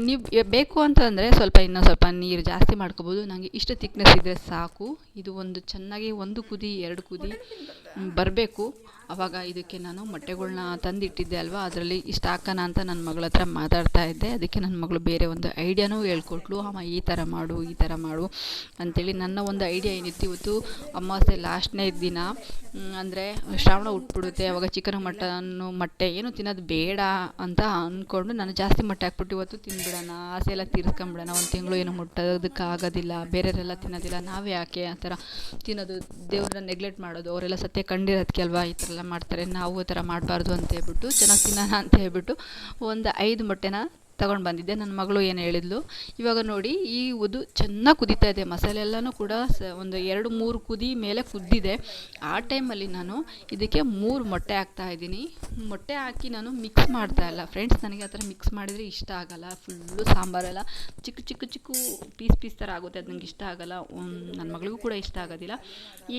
ನೀವು ಬೇಕು ಅಂತಂದರೆ ಸ್ವಲ್ಪ ಇನ್ನೂ ಸ್ವಲ್ಪ ನೀರು ಜಾಸ್ತಿ ಮಾಡ್ಕೋಬೋದು. ನನಗೆ ಇಷ್ಟು ತಿಕ್ನೆಸ್ ಇದ್ದರೆ ಸಾಕು. ಇದು ಒಂದು ಚೆನ್ನಾಗಿ ಒಂದು ಕುದಿ, ಎರಡು ಕುದಿ ಬರಬೇಕು. ಆವಾಗ ಇದಕ್ಕೆ ನಾನು ಮೊಟ್ಟೆಗಳ್ನ ತಂದಿಟ್ಟಿದ್ದೆ ಅಲ್ವಾ? ಅದರಲ್ಲಿ ಇಷ್ಟು ಹಾಕೋಣ ಅಂತ ನನ್ನ ಮಗಳ ಹತ್ರ ಮಾತಾಡ್ತಾ ಇದ್ದೆ. ಅದಕ್ಕೆ ನನ್ನ ಮಗಳು ಬೇರೆ ಒಂದು ಐಡಿಯಾನೂ ಹೇಳ್ಕೊಟ್ಲು. ಅಮ್ಮ, ಈ ಥರ ಮಾಡು, ಈ ಥರ ಮಾಡು ಅಂಥೇಳಿ ನನ್ನ ಒಂದು ಐಡಿಯಾ ಏನಿತ್ತು ಇವತ್ತು ಅಮಾವಾಸ್ಯೆ ಲಾಸ್ಟ್ನೇ ದಿನ. ಅಂದರೆ ಶ್ರಾವಣ ಉಟ್ಬಿಡುತ್ತೆ ಅವಾಗ ಚಿಕನ್ ಮಟನ್ನು ಮೊಟ್ಟೆ ಏನು ತಿನ್ನೋದು ಬೇಡ ಅಂತ ಅಂದ್ಕೊಂಡು ನಾನು ಜಾಸ್ತಿ ಮೊಟ್ಟೆ ಹಾಕ್ಬಿಟ್ಟು ಇವತ್ತು ತಿಂದ್ಬಿಡೋಣ ಆಸೆ ಎಲ್ಲ ತೀರಿಸ್ಕೊಂಬಿಡೋಣ, ಒಂದು ತಿಂಗಳು ಏನು ಮುಟ್ಟೋದಕ್ಕೆ ಆಗೋದಿಲ್ಲ ಬೇರೆಯವರೆಲ್ಲ ತಿನ್ನೋದಿಲ್ಲ, ನಾವೇ ಯಾಕೆ ಆ ಥರ ತಿನ್ನೋದು, ದೇವ್ರನ್ನ ನೆಗ್ಲೆಕ್ಟ್ ಮಾಡೋದು, ಅವರೆಲ್ಲ ಸತ್ಯ ಕಂಡಿರೋದಕ್ಕೆ ಅಲ್ವಾ ಈ ಥರ ಎಲ್ಲ ಮಾಡ್ತಾರೆ, ನಾವು ಆ ಥರ ಮಾಡಬಾರ್ದು ಅಂತ ಹೇಳ್ಬಿಟ್ಟು ಚೆನ್ನಾಗಿ ತಿನ್ನೋಣ ಅಂತ ಹೇಳ್ಬಿಟ್ಟು ಒಂದು ಐದು ಮೊಟ್ಟೆನ ತಗೊಂಡು ಬಂದಿದ್ದೆ. ನನ್ನ ಮಗಳು ಏನು ಹೇಳಿದ್ಲು, ಇವಾಗ ನೋಡಿ ಈ ಉದು ಚೆನ್ನಾಗಿ ಕುದೀತಾ ಇದೆ. ಮಸಾಲೆ ಎಲ್ಲನೂ ಕೂಡ ಸ ಒಂದು ಎರಡು ಮೂರು ಕುದಿ ಮೇಲೆ ಕುದ್ದಿದೆ. ಆ ಟೈಮಲ್ಲಿ ನಾನು ಇದಕ್ಕೆ ಮೂರು ಮೊಟ್ಟೆ ಹಾಕ್ತಾ ಇದ್ದೀನಿ. ಮೊಟ್ಟೆ ಹಾಕಿ ನಾನು ಮಿಕ್ಸ್ ಮಾಡ್ತಾ ಇಲ್ಲ. ಫ್ರೆಂಡ್ಸ್ ನನಗೆ ಆ ಥರ ಮಿಕ್ಸ್ ಮಾಡಿದರೆ ಇಷ್ಟ ಆಗೋಲ್ಲ. ಫುಲ್ಲು ಸಾಂಬಾರೆಲ್ಲ ಚಿಕ್ಕ ಚಿಕ್ಕ ಚಿಕ್ಕ ಪೀಸ್ ಪೀಸ್ ಥರ ಆಗುತ್ತೆ. ಅದು ನನಗೆ ಇಷ್ಟ ಆಗೋಲ್ಲ. ನನ್ನ ಮಗಳಿಗೂ ಕೂಡ ಇಷ್ಟ ಆಗೋದಿಲ್ಲ.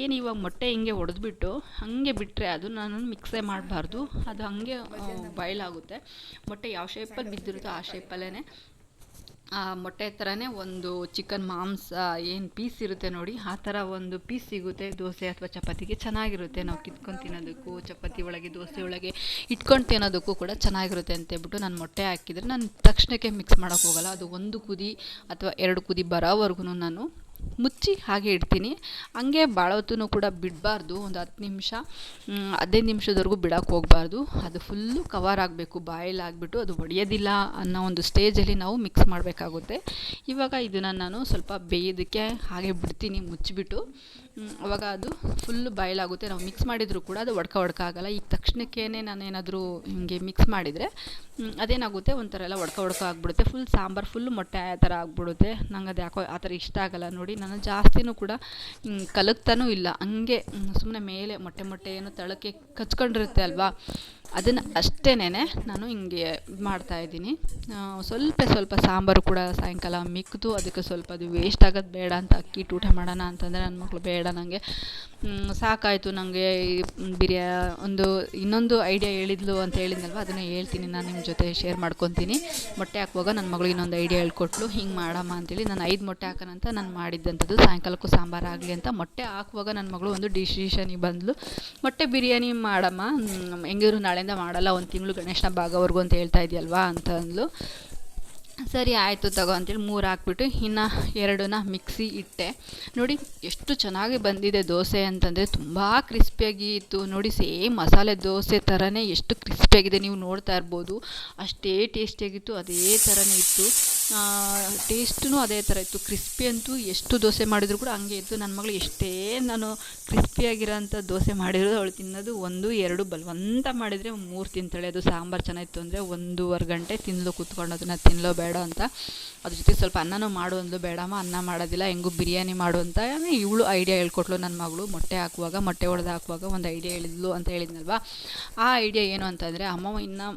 ಏನು ಇವಾಗ ಮೊಟ್ಟೆ ಹಿಂಗೆ ಹೊಡೆದ್ಬಿಟ್ಟು ಹಾಗೆ ಬಿಟ್ಟರೆ ಅದು ನಾನು ಮಿಕ್ಸೇ ಮಾಡಬಾರ್ದು. ಅದು ಹಾಗೆ ಬಾಯ್ಲಾಗುತ್ತೆ ಮೊಟ್ಟೆ ಯಾವ ಶೇಪಲ್ಲಿ ಬಿದ್ದಿರುತ್ತೋ ಆ ಶೇಪಲ್ಲೇ ಆ ಮೊಟ್ಟೆ ಥರನೇ ಒಂದು ಚಿಕನ್ ಮಾಂಸ, ಏನು ಪೀಸ್ ಇರುತ್ತೆ ನೋಡಿ, ಆ ಥರ ಒಂದು ಪೀಸ್ ಸಿಗುತ್ತೆ. ದೋಸೆ ಅಥವಾ ಚಪಾತಿಗೆ ಚೆನ್ನಾಗಿರುತ್ತೆ. ನಾವು ಕಿತ್ಕೊಂಡು ತಿನ್ನೋದಕ್ಕೂ, ಚಪಾತಿ ಒಳಗೆ, ದೋಸೆ ಒಳಗೆ ಇಟ್ಕೊಂಡು ತಿನ್ನೋದಕ್ಕೂ ಕೂಡ ಚೆನ್ನಾಗಿರುತ್ತೆ ಅಂತೇಳ್ಬಿಟ್ಟು ನಾನು ಮೊಟ್ಟೆ ಹಾಕಿದರೆ ನಾನು ತಕ್ಷಣಕ್ಕೆ ಮಿಕ್ಸ್ ಮಾಡೋಕ್ಕೋಗಲ್ಲ ಅದು ಒಂದು ಕುದಿ ಅಥವಾ ಎರಡು ಕುದಿ ಬರೋವರೆಗೂ ನಾನು ಮುಚ್ಚಿ ಹಾಗೆ ಇಡ್ತೀನಿ. ಹಂಗೆ ಭಾಳ ಕೂಡ ಬಿಡಬಾರ್ದು, ಒಂದು ಹತ್ತು ನಿಮಿಷ ಹದಿನೈದು ನಿಮಿಷದವರೆಗೂ ಬಿಡೋಕ್ಕೆ ಹೋಗಬಾರ್ದು. ಅದು ಫುಲ್ಲು ಕವರ್ ಆಗಬೇಕು ಬಾಯ್ಲ್ ಆಗಿಬಿಟ್ಟು ಅದು ಒಡೆಯೋದಿಲ್ಲ ಅನ್ನೋ ಒಂದು ಸ್ಟೇಜಲ್ಲಿ ನಾವು ಮಿಕ್ಸ್ ಮಾಡಬೇಕಾಗುತ್ತೆ. ಇವಾಗ ಇದನ್ನು ನಾನು ಸ್ವಲ್ಪ ಬೇಯೋದಕ್ಕೆ ಹಾಗೆ ಬಿಡ್ತೀನಿ, ಮುಚ್ಚಿಬಿಟ್ಟು. ಅವಾಗ ಅದು ಫುಲ್ಲು ಆಗುತ್ತೆ. ನಾವು ಮಿಕ್ಸ್ ಮಾಡಿದರೂ ಕೂಡ ಅದು ಒಡ್ಕ ಒಡ್ಕ ಆಗೋಲ್ಲ. ಈಗ ತಕ್ಷಣಕ್ಕೇ ನಾನು ಏನಾದರೂ ಹಿಂಗೆ ಮಿಕ್ಸ್ ಮಾಡಿದರೆ ಅದೇನಾಗುತ್ತೆ, ಒಂಥರ ಎಲ್ಲ ಒಡ್ಕ ಒಡ್ಕ ಆಗಿಬಿಡುತ್ತೆ. ಫುಲ್ ಸಾಂಬಾರು ಫುಲ್ ಮೊಟ್ಟೆ ಆ ಥರ ಆಗಿಬಿಡುತ್ತೆ. ನಂಗೆ ಅದು ಯಾಕೋ ಆ ಥರ ಇಷ್ಟ ಆಗೋಲ್ಲ ನೋಡಿ. ನಾನು ಜಾಸ್ತಿನೂ ಕೂಡ ಕಲಕ್ತಾನೂ ಇಲ್ಲ. ಹಂಗೆ ಸುಮ್ಮನೆ ಮೇಲೆ ಮೊಟ್ಟೆ ಮೊಟ್ಟೆ ಏನು ತಳಕ್ಕೆ ಕಚ್ಕೊಂಡಿರುತ್ತೆ ಅಲ್ವಾ? ಅದನ್ನು ಅಷ್ಟೇನೆ ನಾನು ಹಿಂಗೆ ಮಾಡ್ತಾಯಿದ್ದೀನಿ ಸ್ವಲ್ಪ ಸ್ವಲ್ಪ ಸಾಂಬಾರು ಕೂಡ ಸಾಯಂಕಾಲ ಮಿಕ್ಕಿದು ಅದಕ್ಕೆ ಸ್ವಲ್ಪ ಅದು ವೇಸ್ಟ್ ಆಗೋದು ಬೇಡ ಅಂತ ಅಕ್ಕಿ ಊಟ ಮಾಡೋಣ ಅಂತಂದರೆ ನನ್ನ ಮಕ್ಕಳು ಬೇಡ ನನಗೆ ಸಾಕಾಯಿತು ನನಗೆ ಬಿರಿಯಾ ಒಂದು ಇನ್ನೊಂದು ಐಡಿಯಾ ಹೇಳಿದ್ಲು ಅಂತ ಹೇಳಿದ್ನಲ್ವ, ಅದನ್ನು ಹೇಳ್ತೀನಿ ನಾನು ನಿಮ್ಮ ಜೊತೆ ಶೇರ್ ಮಾಡ್ಕೊತೀನಿ. ಮೊಟ್ಟೆ ಹಾಕುವಾಗ ನನ್ನ ಮಗಳು ಇನ್ನೊಂದು ಐಡಿಯಾ ಹೇಳ್ಕೊಟ್ಲು, ಹಿಂಗೆ ಮಾಡಮ್ಮ ಅಂತೇಳಿ ನಾನು ಐದು ಮೊಟ್ಟೆ ಹಾಕೋಣಂತ ನಾನು ಮಾಡಿದ್ದಂಥದ್ದು, ಸಾಯಂಕಾಲಕ್ಕೂ ಸಾಂಬಾರು ಆಗಲಿ ಅಂತ ಮೊಟ್ಟೆ ಹಾಕುವಾಗ ನನ್ನ ಮಗಳು ಒಂದು ಡಿಸಿಷನಿಗೆ ಬಂದಳು ಮೊಟ್ಟೆ ಬಿರಿಯಾನಿ ಮಾಡಮ್ಮ ಹೆಂಗಿದ್ರು ನಾಳೆಯಿಂದ ಮಾಡಲ್ಲ, ಒಂದು ತಿಂಗಳು ಗಣೇಶನ ಭಾಗವರೆಗೂ ಅಂತ ಹೇಳ್ತಾ ಇದೆಯಲ್ವಾ ಅಂತ ಅಂದ್ಲು. ಸರಿ ಆಯಿತು ತಗೋ ಅಂತೇಳಿ ಮೂರು ಹಾಕ್ಬಿಟ್ಟು ಇನ್ನು ಎರಡನ್ನ ಮಿಕ್ಸಿ ಇಟ್ಟೆ. ನೋಡಿ ಎಷ್ಟು ಚೆನ್ನಾಗಿ ಬಂದಿದೆ ದೋಸೆ ಅಂತಂದರೆ ತುಂಬ ಕ್ರಿಸ್ಪಿಯಾಗಿ ಇತ್ತು. ನೋಡಿ ಸೇಮ್ ಮಸಾಲೆ ದೋಸೆ ಥರನೇ ಎಷ್ಟು ಕ್ರಿಸ್ಪಿಯಾಗಿದೆ ನೀವು ನೋಡ್ತಾ ಇರ್ಬೋದು. ಅಷ್ಟೇ ಟೇಸ್ಟಿಯಾಗಿತ್ತು ಅದೇ ಥರನೇ ಇತ್ತು. ಟೇಸ್ಟೂ ಅದೇ ಥರ ಇತ್ತು. ಕ್ರಿಸ್ಪಿ ಅಂತೂ ಎಷ್ಟು ದೋಸೆ ಮಾಡಿದರೂ ಕೂಡ ಹಂಗೆ ಇತ್ತು. ನನ್ನ ಮಗಳು ಎಷ್ಟೇ ನಾನು ಕ್ರಿಸ್ಪಿಯಾಗಿರೋಂಥ ದೋಸೆ ಮಾಡಿರೋದು ಅವಳು ತಿನ್ನೋದು ಒಂದು, ಎರಡು ಬಲವಂತ ಮಾಡಿದರೆ ಮೂರು ತಿಂತಾಳೆ. ಅದು ಸಾಂಬಾರು ಚೆನ್ನಾಗಿತ್ತು ಅಂದರೆ ಒಂದೂವರೆ ಗಂಟೆ ತಿನ್ನಲು ಕೂತ್ಕೊಂಡು ಅದನ್ನು ತಿನ್ನಲೋ ಬೇಡ ಅಂತ. ಅದ್ರ ಜೊತೆ ಸ್ವಲ್ಪ ಅನ್ನನೂ ಮಾಡು ಅಂದ್ಲು. ಬೇಡಮ್ಮ, ಅನ್ನ ಮಾಡೋದಿಲ್ಲ, ಹೆಂಗೂ ಬಿರಿಯಾನಿ ಮಾಡು ಅಂತ ಇವಳು ಐಡಿಯಾ ಹೇಳ್ಕೊಟ್ಲು. ನನ್ನ ಮಗಳು ಮೊಟ್ಟೆ ಹಾಕುವಾಗ, ಮೊಟ್ಟೆ ಒಡೆದು ಹಾಕುವಾಗ ಒಂದು ಐಡಿಯಾ ಹೇಳಿದ್ಲು ಅಂತ ಹೇಳಿದ್ನಲ್ವ? ಆ ಐಡಿಯಾ ಏನು ಅಂತಂದರೆ ಅಮ್ಮ ಇನ್ನೂ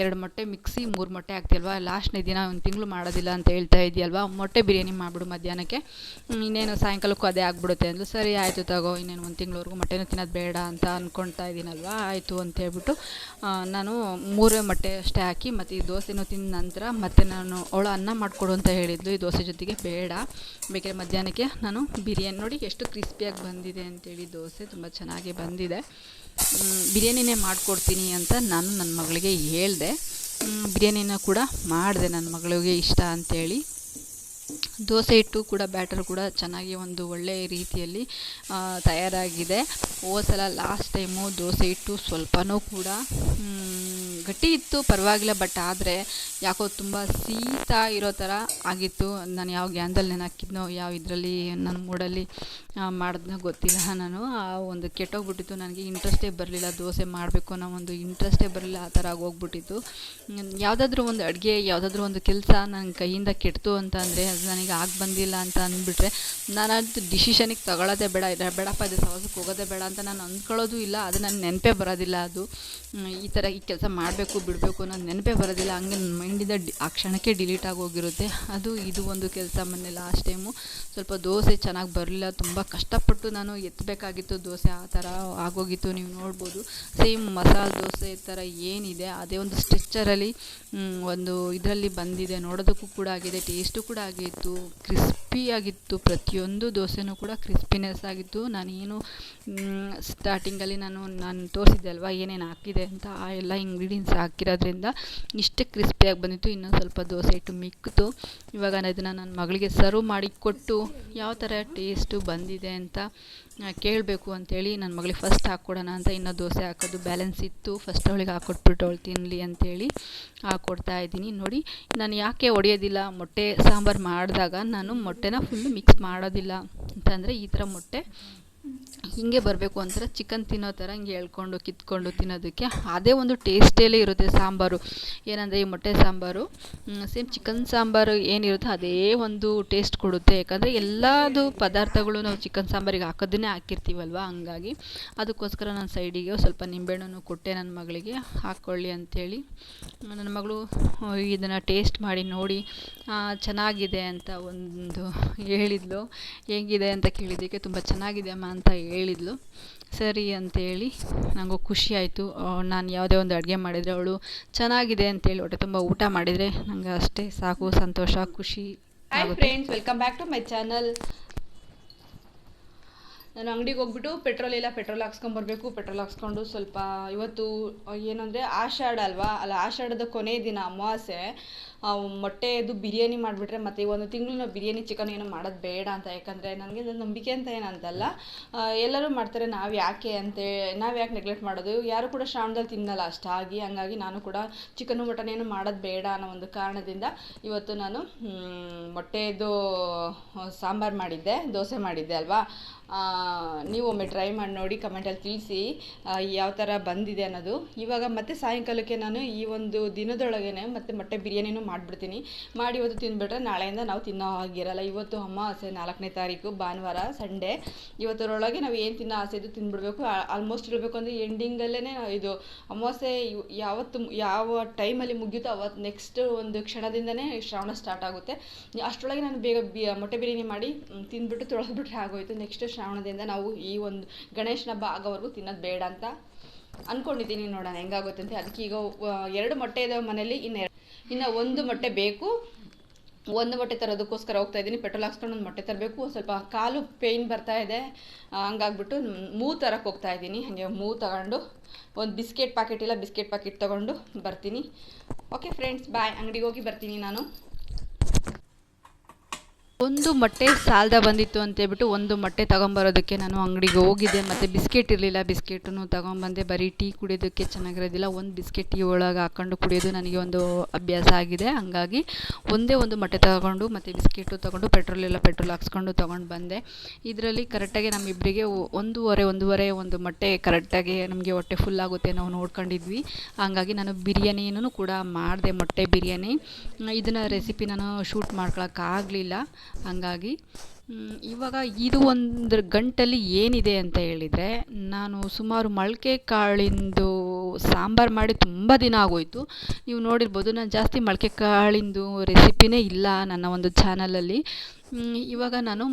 ಎರಡು ಮೊಟ್ಟೆ ಮಿಕ್ಸಿ, ಮೂರು ಮೊಟ್ಟೆ ಹಾಕ್ತಿಲ್ವಾ ಲಾಸ್ಟ್ನೇ ದಿನ ಒಂದು ತಿಂಗಳು ಮಾಡೋದಿಲ್ಲ ಅಂತ ಹೇಳ್ತಾ ಇದೆಯಲ್ವಾ? ಮೊಟ್ಟೆ ಬಿರಿಯಾನಿ ಮಾಡಿಬಿಡು ಮಧ್ಯಾಹ್ನಕ್ಕೆ. ಇನ್ನೇನು ಸಾಯಂಕಾಲಕ್ಕೂ ಅದೇ ಆಗಿಬಿಡುತ್ತೆ ಅಂದ್ಲು. ಸರಿ, ಆಯಿತು ತಗೋ, ಇನ್ನೇನು ಒಂದು ತಿಂಗಳವರೆಗೂ ಮೊಟ್ಟೆನೂ ತಿನ್ನೋದು ಬೇಡ ಅಂತ ಅಂದ್ಕೊಳ್ತಾ ಇದ್ದೀನಲ್ವಾ ಆಯಿತು ಅಂತ ಹೇಳ್ಬಿಟ್ಟು ನಾನು ಮೂರೇ ಮೊಟ್ಟೆ ಅಷ್ಟೇ ಹಾಕಿ ಮತ್ತು ಈ ದೋಸೆನೂ ತಿಂದ ನಂತರ ಮತ್ತೆ ನಾನು ಅವಳು ಅನ್ನ ಮಾಡಿಕೊಡು ಅಂತ ಹೇಳಿದ್ಲು. ಈ ದೋಸೆ ಜೊತೆಗೆ ಬೇಡ. ಬೇಕಾದ್ರೆ ಮಧ್ಯಾಹ್ನಕ್ಕೆ ನಾನು ಬಿರಿಯಾನಿ ನೋಡಿ ಎಷ್ಟು ಕ್ರಿಸ್ಪಿಯಾಗಿ ಬಂದಿದೆ ಅಂತೇಳಿ ದೋಸೆ ತುಂಬ ಚೆನ್ನಾಗಿ ಬಂದಿದೆ. ಬಿರಿಯಾನಿನೇ ಮಾಡಿಕೊಡ್ತೀನಿ ಅಂತ ನಾನು ನನ್ನ ಮಗಳಿಗೆ ಹೇಳಿದೆ. ಬಿರಿಯಾನಿನ ಕೂಡ ಮಾಡಿದೆ ನನ್ನ ಮಗಳಿಗೆ ಇಷ್ಟ ಅಂಥೇಳಿ ದೋಸೆ ಹಿಟ್ಟು ಕೂಡ, ಬ್ಯಾಟರ್ ಕೂಡ ಚೆನ್ನಾಗಿ ಒಂದು ಒಳ್ಳೆಯ ರೀತಿಯಲ್ಲಿ ತಯಾರಾಗಿದೆ. ಹೋದ ಸಲ ಲಾಸ್ಟ್ ಟೈಮು ದೋಸೆ ಹಿಟ್ಟು ಸ್ವಲ್ಪನೂ ಕೂಡ ಗಟ್ಟಿ ಇತ್ತು, ಪರವಾಗಿಲ್ಲ ಬಟ್ ಆದರೆ ಯಾಕೋ ತುಂಬ ಸೀತಾ ಇರೋ ಥರ ಆಗಿತ್ತು. ನಾನು ಯಾವ ಗ್ಯಾನ್ದಲ್ಲಿ ನೆನೆ ಹಾಕಿದ್ನೋ ಯಾವ ಇದರಲ್ಲಿ ನನ್ನ ಮೂಡಲ್ಲಿ ಮಾಡಿದ್ನೋ ಗೊತ್ತಿಲ್ಲ ನಾನು. ಆ, ಒಂದು ಕೆಟ್ಟೋಗ್ಬಿಟ್ಟಿತ್ತು. ನನಗೆ ಇಂಟ್ರೆಸ್ಟೇ ಬರಲಿಲ್ಲ, ದೋಸೆ ಮಾಡಬೇಕು ಅನ್ನೋ ಒಂದು ಇಂಟ್ರೆಸ್ಟೇ ಬರಲಿಲ್ಲ, ಆ ಥರ ಆಗೋಗ್ಬಿಟ್ಟಿತ್ತು. ಯಾವುದಾದ್ರೂ ಒಂದು ಅಡುಗೆ, ಯಾವುದಾದ್ರೂ ಒಂದು ಕೆಲಸ ನನ್ನ ಕೈಯಿಂದ ಕೆಡ್ತು ಅಂತ ಅಂದರೆ ಅದು ನನಗೆ ಆಗಿ ಬಂದಿಲ್ಲ ಅಂತ ಅಂದ್ಬಿಟ್ರೆ ನಾನು ಅದು ಡಿಸಿಷನಿಗೆ ತಗೊಳ್ಳೋದೇ ಬೇಡ ಬೇಡಪ್ಪ, ಇದು ಸವಾಸಕ್ಕೆ ಹೋಗೋದೇ ಬೇಡ ಅಂತ ನಾನು ಅಂದ್ಕೊಳ್ಳೋದು ಇಲ್ಲ. ಅದು ನನ್ನ ನೆನಪೇ ಬರೋದಿಲ್ಲ ಅದು. ಈ ಥರ ಈ ಕೆಲಸ ಮಾಡಬೇಕು, ಬಿಡಬೇಕು ಅನ್ನೋದು ನೆನಪೇ ಬರೋದಿಲ್ಲ. ಹಂಗೆ ನನ್ನ ಮೈಂಡಿಂದ ಡಿ ಆ ಕ್ಷಣಕ್ಕೆ ಡಿಲೀಟ್ ಆಗೋಗಿರುತ್ತೆ. ಅದು, ಇದು ಒಂದು ಕೆಲಸ ಮೊನ್ನೆ ಲಾಸ್ಟ್ ಟೈಮು ಸ್ವಲ್ಪ ದೋಸೆ ಚೆನ್ನಾಗಿ ಬರಲಿಲ್ಲ. ತುಂಬ ಕಷ್ಟಪಟ್ಟು ನಾನು ಎತ್ತಬೇಕಾಗಿತ್ತು ದೋಸೆ. ಆ ಥರ ಆಗೋಗಿತ್ತು. ನೀವು ನೋಡ್ಬೋದು. ಸೇಮ್ ಮಸಾಲೆ ದೋಸೆ ಥರ ಏನಿದೆ. ಅದೇ ಒಂದು ಸ್ಟ್ರೆಚ್ಚರಲ್ಲಿ ಒಂದು ಇದರಲ್ಲಿ ಬಂದಿದೆ. ನೋಡೋದಕ್ಕೂ ಕೂಡ ಆಗಿದೆ. ಟೇಸ್ಟು ಕೂಡ ಆಗಿತ್ತು. ಕ್ರಿಸ್ಪಿಯಾಗಿತ್ತು ಪ್ರತಿಯೊಂದು ದೋಸೆನೂ ಕೂಡ ಕ್ರಿಸ್ಪಿನೆಸ್ ಆಗಿತ್ತು. ನಾನೇನು ಸ್ಟಾರ್ಟಿಂಗಲ್ಲಿ ನಾನು ನಾನು ತೋರಿಸಿದ್ದೆ ಅಲ್ವಾ? ಏನೇನು ಹಾಕಿದೆ ಅಂತ ಆ ಎಲ್ಲ ಇಂಗ್ರೀಡಿಯೆಂಟ್ಸ್ ಹಾಕಿರೋದ್ರಿಂದ ಇಷ್ಟೇ ಕ್ರಿಸ್ಪಿಯಾಗಿ ಬಂದಿತ್ತು. ಇನ್ನೊಂದು ಸ್ವಲ್ಪ ದೋಸೆ ಇಟ್ಟು ಮಿಕ್ಕಿತು ಇವಾಗ ನಾನು ಇದನ್ನು ನನ್ನ ಮಗಳಿಗೆ ಸರ್ವ್ ಮಾಡಿ ಕೊಟ್ಟು ಯಾವ ಥರ ಟೇಸ್ಟು ಬಂದಿದೆ ಅಂತ ಕೇಳಬೇಕು ಅಂತೇಳಿ ನನ್ನ ಮಗಳಿಗೆ ಫಸ್ಟ್ ಹಾಕ್ಕೊಡೋಣ ಅಂತ ಇನ್ನೂ ದೋಸೆ ಹಾಕೋದು ಬ್ಯಾಲೆನ್ಸ್ ಇತ್ತು. ಫಸ್ಟ್ ಅವಳಿಗೆ ಹಾಕ್ಕೊಟ್ಬಿಟ್ಟು ಅವಳು ತಿನ್ನಲಿ ಅಂತೇಳಿ ಹಾಕ್ಕೊಡ್ತಾ ಇದ್ದೀನಿ. ನೋಡಿ, ನಾನು ಯಾಕೆ ಒಡೆಯೋದಿಲ್ಲ? ಮೊಟ್ಟೆ ಸಾಂಬಾರು ಮಾಡಿದಾಗ ನಾನು ಮೊಟ್ಟೆನ ಫುಲ್ಲು ಮಿಕ್ಸ್ ಮಾಡೋದಿಲ್ಲ. ಅಂತಂದರೆ ಈ ಥರ ಮೊಟ್ಟೆ ಹೀಗೆ ಬರಬೇಕು ಒಂಥರ ಚಿಕನ್ ತಿನ್ನೋ ಥರ ಹಿಂಗೆ ಎಳ್ಕೊಂಡು ಕಿತ್ಕೊಂಡು ತಿನ್ನೋದಕ್ಕೆ ಅದೇ ಒಂದು ಟೇಸ್ಟೇಲೆ ಇರುತ್ತೆ ಸಾಂಬಾರು. ಏನಂದರೆ ಈ ಮೊಟ್ಟೆ ಸಾಂಬಾರು ಸೇಮ್ ಚಿಕನ್ ಸಾಂಬಾರು ಏನಿರುತ್ತೋ ಅದೇ ಒಂದು ಟೇಸ್ಟ್ ಕೊಡುತ್ತೆ. ಯಾಕಂದರೆ ಎಲ್ಲದು ಪದಾರ್ಥಗಳು ನಾವು ಚಿಕನ್ ಸಾಂಬಾರಿಗೆ ಹಾಕೋದನ್ನೇ ಹಾಕಿರ್ತೀವಲ್ವ? ಹಂಗಾಗಿ ಅದಕ್ಕೋಸ್ಕರ ನಾನು ಸೈಡಿಗೆ ಸ್ವಲ್ಪ ನಿಂಬೆಹಣ್ಣು ಕೊಟ್ಟೆ ನನ್ನ ಮಗಳಿಗೆ. ಹಾಕ್ಕೊಳ್ಳಿ ಅಂಥೇಳಿ ನನ್ನ ಮಗಳು ಇದನ್ನು ಟೇಸ್ಟ್ ಮಾಡಿ ನೋಡಿ ಚೆನ್ನಾಗಿದೆ ಅಂತ ಒಂದು ಹೇಳಿದ್ಲು. ಹೇಗಿದೆ ಅಂತ ಕೇಳಿದ್ದಕ್ಕೆ ತುಂಬ ಚೆನ್ನಾಗಿದೆ ಅಮ್ಮ. ಅಂತ ಹೇಳಿದ್ಲು. ಸರಿ ಅಂತೇಳಿ ನನಗೂ ಖುಷಿ ಆಯಿತು. ನಾನು ಯಾವುದೇ ಒಂದು ಅಡುಗೆ ಮಾಡಿದರೆ ಅವಳು ಚೆನ್ನಾಗಿದೆ ಅಂತೇಳಿ ಹೊಟ್ಟೆ ತುಂಬ ಊಟ ಮಾಡಿದರೆ ನನಗೆ ಅಷ್ಟೇ ಸಾಕು ಸಂತೋಷ ಖುಷಿ hi friends welcome back to my channel ನಾನು ಅಂಗಡಿಗೆ ಹೋಗ್ಬಿಟ್ಟು ಪೆಟ್ರೋಲ್ ಇಲ್ಲ ಪೆಟ್ರೋಲ್ ಹಾಕ್ಸ್ಕೊಂಬರ್ಬೇಕು ಪೆಟ್ರೋಲ್ ಹಾಕ್ಸ್ಕೊಂಡು ಸ್ವಲ್ಪ ಇವತ್ತು ಏನಂದರೆ ಆಷಾಢ ಅಲ್ವಾ? ಅಲ್ಲ ಆಷಾಢದ ಕೊನೆಯ ದಿನ ಅಮಾವಾಸ್ಯೆ. ಮೊಟ್ಟೆದು ಬಿರಿಯಾನಿ ಮಾಡಿಬಿಟ್ರೆ ಮತ್ತು ಈ ಒಂದು ತಿಂಗಳು ನಾವು ಬಿರಿಯಾನಿ ಚಿಕನ್ ಏನು ಮಾಡೋದು ಬೇಡ ಅಂತ. ಯಾಕಂದರೆ ನನಗೆ ನಂಬಿಕೆ ಅಂತ ಏನಂತಲ್ಲ ಎಲ್ಲರೂ ಮಾಡ್ತಾರೆ ನಾವು ಯಾಕೆ ಅಂತೇ ನಾವು ಯಾಕೆ ನೆಗ್ಲೆಕ್ಟ್ ಮಾಡೋದು? ಯಾರು ಕೂಡ ಶ್ರಾವಣದಲ್ಲಿ ತಿನ್ನಲ್ಲ ಅಷ್ಟಾಗಿ ಹಂಗಾಗಿ ನಾನು ಕೂಡ ಚಿಕನ್ನು ಮಟನ್ ಏನು ಮಾಡೋದು ಬೇಡ ಅನ್ನೋ ಒಂದು ಕಾರಣದಿಂದ ಇವತ್ತು ನಾನು ಮೊಟ್ಟೆದು ಸಾಂಬಾರು ಮಾಡಿದ್ದೆ, ದೋಸೆ ಮಾಡಿದ್ದೆ ಅಲ್ವಾ? ನೀವು ಒಮ್ಮೆ ಟ್ರೈ ಮಾಡಿ ನೋಡಿ ಕಮೆಂಟಲ್ಲಿ ತಿಳಿಸಿ ಯಾವ ಥರ ಬಂದಿದೆ ಅನ್ನೋದು. ಇವಾಗ ಮತ್ತೆ ಸಾಯಂಕಾಲಕ್ಕೆ ನಾನು ಈ ಒಂದು ದಿನದೊಳಗೇ ಮತ್ತೆ ಮೊಟ್ಟೆ ಬಿರಿಯಾನಿನೂ ಮಾಡಿಬಿಡ್ತೀನಿ. ಮಾಡಿ ಇವತ್ತು ತಿಂದುಬಿಟ್ರೆ ನಾಳೆಯಿಂದ ನಾವು ತಿನ್ನೋ ಹಾಗಿರಲ್ಲ. ಇವತ್ತು ಅಮಾವಾಸ್ಯೆ ನಾಲ್ಕನೇ ತಾರೀಕು, ಭಾನುವಾರ, ಸಂಡೇ. ಇವತ್ತರೊಳಗೆ ನಾವು ಏನು ತಿನ್ನೋ ಆಸೆ ಇದು ತಿಂದ್ಬಿಡ್ಬೇಕು ಆಲ್ಮೋಸ್ಟ್ ಇರಬೇಕು ಅಂದರೆ ಎಂಡಿಂಗಲ್ಲೇ ಇದು ಅಮಾವಾಸ್ಯೆ ಯಾವತ್ತು ಯಾವ ಟೈಮಲ್ಲಿ ಮುಗಿಯುತ್ತೋ ಅವತ್ತು ನೆಕ್ಸ್ಟ್ ಒಂದು ಕ್ಷಣದಿಂದನೇ ಶ್ರಾವಣ ಸ್ಟಾರ್ಟ್ ಆಗುತ್ತೆ. ಅಷ್ಟರೊಳಗೆ ನಾನು ಬೇಗ ಬಿ, ಮೊಟ್ಟೆ ಬಿರಿಯಾನಿ ಮಾಡಿ ತಿಂದ್ಬಿಟ್ಟು ತೊಳೆದ್ಬಿಟ್ರೆ ಆಗೋಯಿತು. ನೆಕ್ಸ್ಟ್ ಶ್ರಾವಣದಿಂದ ನಾವು ಈ ಒಂದು ಗಣೇಶನ ಹಬ್ಬ ಆಗೋವರೆಗೂ ತಿನ್ನೋದು ಬೇಡ ಅಂತ ಅಂದ್ಕೊಂಡಿದ್ದೀನಿ ನೋಡೋಣ. ಹೆಂಗಾಗುತ್ತೆ ಅಂತ. ಅದಕ್ಕೆ ಈಗ ಎರಡು ಮೊಟ್ಟೆ ಇದಾವೆ ಮನೇಲಿ ಇನ್ನು ಇನ್ನು ಒಂದು ಮೊಟ್ಟೆ ಬೇಕು. ಒಂದು ಮೊಟ್ಟೆ ತರೋದಕ್ಕೋಸ್ಕರ ಹೋಗ್ತಾ ಇದ್ದೀನಿ. ಪೆಟ್ರೋಲ್ ಹಾಕ್ಸ್ಕೊಂಡು ಒಂದು ಮೊಟ್ಟೆ ತರಬೇಕು. ಸ್ವಲ್ಪ ಕಾಲು ಪೇಯ್ನ್ ಬರ್ತಾ ಇದೆ. ಹಂಗಾಗ್ಬಿಟ್ಟು ಮೂ ತರಕ್ಕೆ ಹೋಗ್ತಾ ಇದ್ದೀನಿ. ಹಾಗೆ ಮೂ ತಗೊಂಡು ಒಂದು ಬಿಸ್ಕೆಟ್ ಪ್ಯಾಕೆಟ್ ಇಲ್ಲ, ಬಿಸ್ಕೆಟ್ ಪ್ಯಾಕೆಟ್ ತೊಗೊಂಡು ಬರ್ತೀನಿ. ಓಕೆ ಫ್ರೆಂಡ್ಸ್ ಬಾಯ್ ಅಂಗಡಿಗೆ ಹೋಗಿ ಬರ್ತೀನಿ ನಾನು. ಒಂದು ಮೊಟ್ಟೆ ಸಾಲದ ಬಂದಿತ್ತು ಅಂತ ಹೇಳ್ಬಿಟ್ಟು ಒಂದು ಮೊಟ್ಟೆ ತಗೊಂಬರೋದಕ್ಕೆ ನಾನು ಅಂಗಡಿಗೆ ಹೋಗಿದ್ದೆ. ಮತ್ತು ಬಿಸ್ಕೆಟ್ ಇರಲಿಲ್ಲ, ಬಿಸ್ಕೆಟನ್ನು ತಗೊಂಬಂದೆ ಬರೀ ಟೀ ಕುಡಿಯೋದಕ್ಕೆ ಚೆನ್ನಾಗಿರೋದಿಲ್ಲ. ಒಂದು ಬಿಸ್ಕೆಟ್ ಟೀ ಒಳಗೆ ಹಾಕ್ಕೊಂಡು ಕುಡಿಯೋದು ನನಗೆ ಒಂದು ಅಭ್ಯಾಸ ಆಗಿದೆ. ಹಂಗಾಗಿ ಒಂದೇ ಒಂದು ಮೊಟ್ಟೆ ತಗೊಂಡು, ಮತ್ತು ಬಿಸ್ಕೆಟು ತಗೊಂಡು, ಪೆಟ್ರೋಲ್ ಎಲ್ಲ ಪೆಟ್ರೋಲ್ ಹಾಕ್ಸ್ಕೊಂಡು ತೊಗೊಂಡು ಬಂದೆ. ಇದರಲ್ಲಿ ಕರೆಕ್ಟಾಗಿ ನಮ್ಮಿಬ್ಬರಿಗೆ ಒಂದೂವರೆ ಒಂದೂವರೆ ಒಂದು ಮೊಟ್ಟೆ ಕರೆಕ್ಟಾಗಿ ನಮಗೆ ಹೊಟ್ಟೆ ಫುಲ್ ಆಗುತ್ತೆ ನಾವು ನೋಡ್ಕೊಂಡಿದ್ವಿ. ಹಂಗಾಗಿ ನಾನು ಬಿರಿಯಾನಿನೂ ಕೂಡ ಮಾಡಿದೆ, ಮೊಟ್ಟೆ ಬಿರಿಯಾನಿ. ಇದನ್ನು ರೆಸಿಪಿ ನಾನು ಶೂಟ್ ಮಾಡ್ಕೊಳಕ್ಕಾಗಲಿಲ್ಲ. ಹಂಗಾಗಿ ಇವಾಗ ಇದು ಒಂದು ಗಂಟಲ್ಲಿ ಏನಿದೆ ಅಂತ ಹೇಳಿದರೆ, ನಾನು ಸುಮಾರು ಮೊಳಕೆ ಕಾಳಿಂದು ಸಾಂಬಾರು ಮಾಡಿ ತುಂಬ ದಿನ ಆಗೋಯ್ತು. ನೀವು ನೋಡಿರ್ಬೋದು, ನಾನು ಜಾಸ್ತಿ ಮೊಳಕೆ ಕಾಳಿಂದು ರೆಸಿಪಿನೇ ಇಲ್ಲ ನನ್ನ ಒಂದು ಚಾನಲಲ್ಲಿ ಇವಾಗ ನಾನು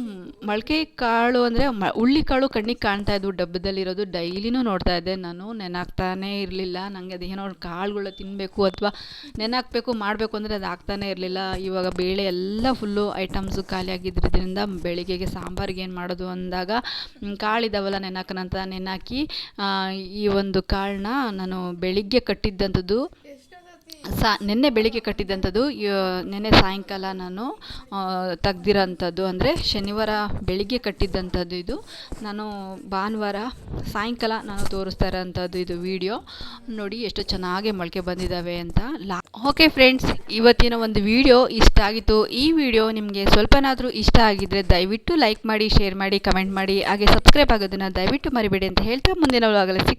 ಮೊಳಕೆ ಕಾಳು ಅಂದರೆ ಮ ಹುಳ್ಳಿಕಾಳು ಕಣ್ಣಿಗೆ ಕಾಣ್ತಾ ಇದ್ವು, ಡಬ್ಬದಲ್ಲಿರೋದು. ಡೈಲಿನೂ ನೋಡ್ತಾ ಇದ್ದೆ. ನಾನು ನೆನಾಗ್ತಾನೇ ಇರಲಿಲ್ಲ. ನನಗೆ ಅದೇನೋ ಕಾಳುಗಳು ತಿನ್ನಬೇಕು ಅಥವಾ ನೆನಾಕಬೇಕು ಮಾಡಬೇಕು ಅಂದರೆ ಅದು ಆಗ್ತಾನೇ ಇರಲಿಲ್ಲ. ಇವಾಗ ಬೇಳೆ ಎಲ್ಲ ಫುಲ್ಲು ಐಟಮ್ಸು ಖಾಲಿ ಆಗಿದ್ದರಿಂದ ಬೆಳಿಗ್ಗೆಗೆ ಸಾಂಬಾರಿಗೆ ಏನು ಮಾಡೋದು ಅಂದಾಗ ಕಾಳಿದಾವಲ್ಲ ನೆನಾಕನಂತ ನೆನಾಕಿ ಈ ಒಂದು ಕಾಳನ್ನ ನಾನು ಬೆಳಿಗ್ಗೆ ಕಟ್ಟಿದ್ದಂಥದ್ದು ಸಾ, ನಿನ್ನೆ ಬೆಳಿಗ್ಗೆ ಕಟ್ಟಿದ್ದಂಥದ್ದು ನಿನ್ನೆ ಸಾಯಂಕಾಲ ನಾನು ತೆಗ್ದಿರೋಂಥದ್ದು ಅಂದರೆ ಶನಿವಾರ ಬೆಳಿಗ್ಗೆ ಕಟ್ಟಿದ್ದಂಥದ್ದು ಇದು. ನಾನು ಭಾನುವಾರ ಸಾಯಂಕಾಲ ನಾನು ತೋರಿಸ್ತಾ ಇರೋಂಥದ್ದು ಇದು ವಿಡಿಯೋ. ನೋಡಿ ಎಷ್ಟು ಚೆನ್ನಾಗಿ ಮೊಳಕೆ ಬಂದಿದ್ದಾವೆ ಅಂತ. ಲಾ, ಓಕೆ ಫ್ರೆಂಡ್ಸ್, ಇವತ್ತಿನ ಒಂದು ವಿಡಿಯೋ ಇಷ್ಟ ಆಗಿತ್ತು. ಈ ವಿಡಿಯೋ ನಿಮಗೆ ಸ್ವಲ್ಪನಾದರೂ ಇಷ್ಟ ಆಗಿದ್ದರೆ ದಯವಿಟ್ಟು ಲೈಕ್ ಮಾಡಿ, ಶೇರ್ ಮಾಡಿ, ಕಮೆಂಟ್ ಮಾಡಿ, ಹಾಗೆ ಸಬ್ಸ್ಕ್ರೈಬ್ ಆಗೋದನ್ನು ದಯವಿಟ್ಟು ಮರಿಬೇಡಿ ಅಂತ ಹೇಳ್ತಾ ಮುಂದಿನ ವ್ಲಾಗಲ್ಲಿ ಸಿಗ್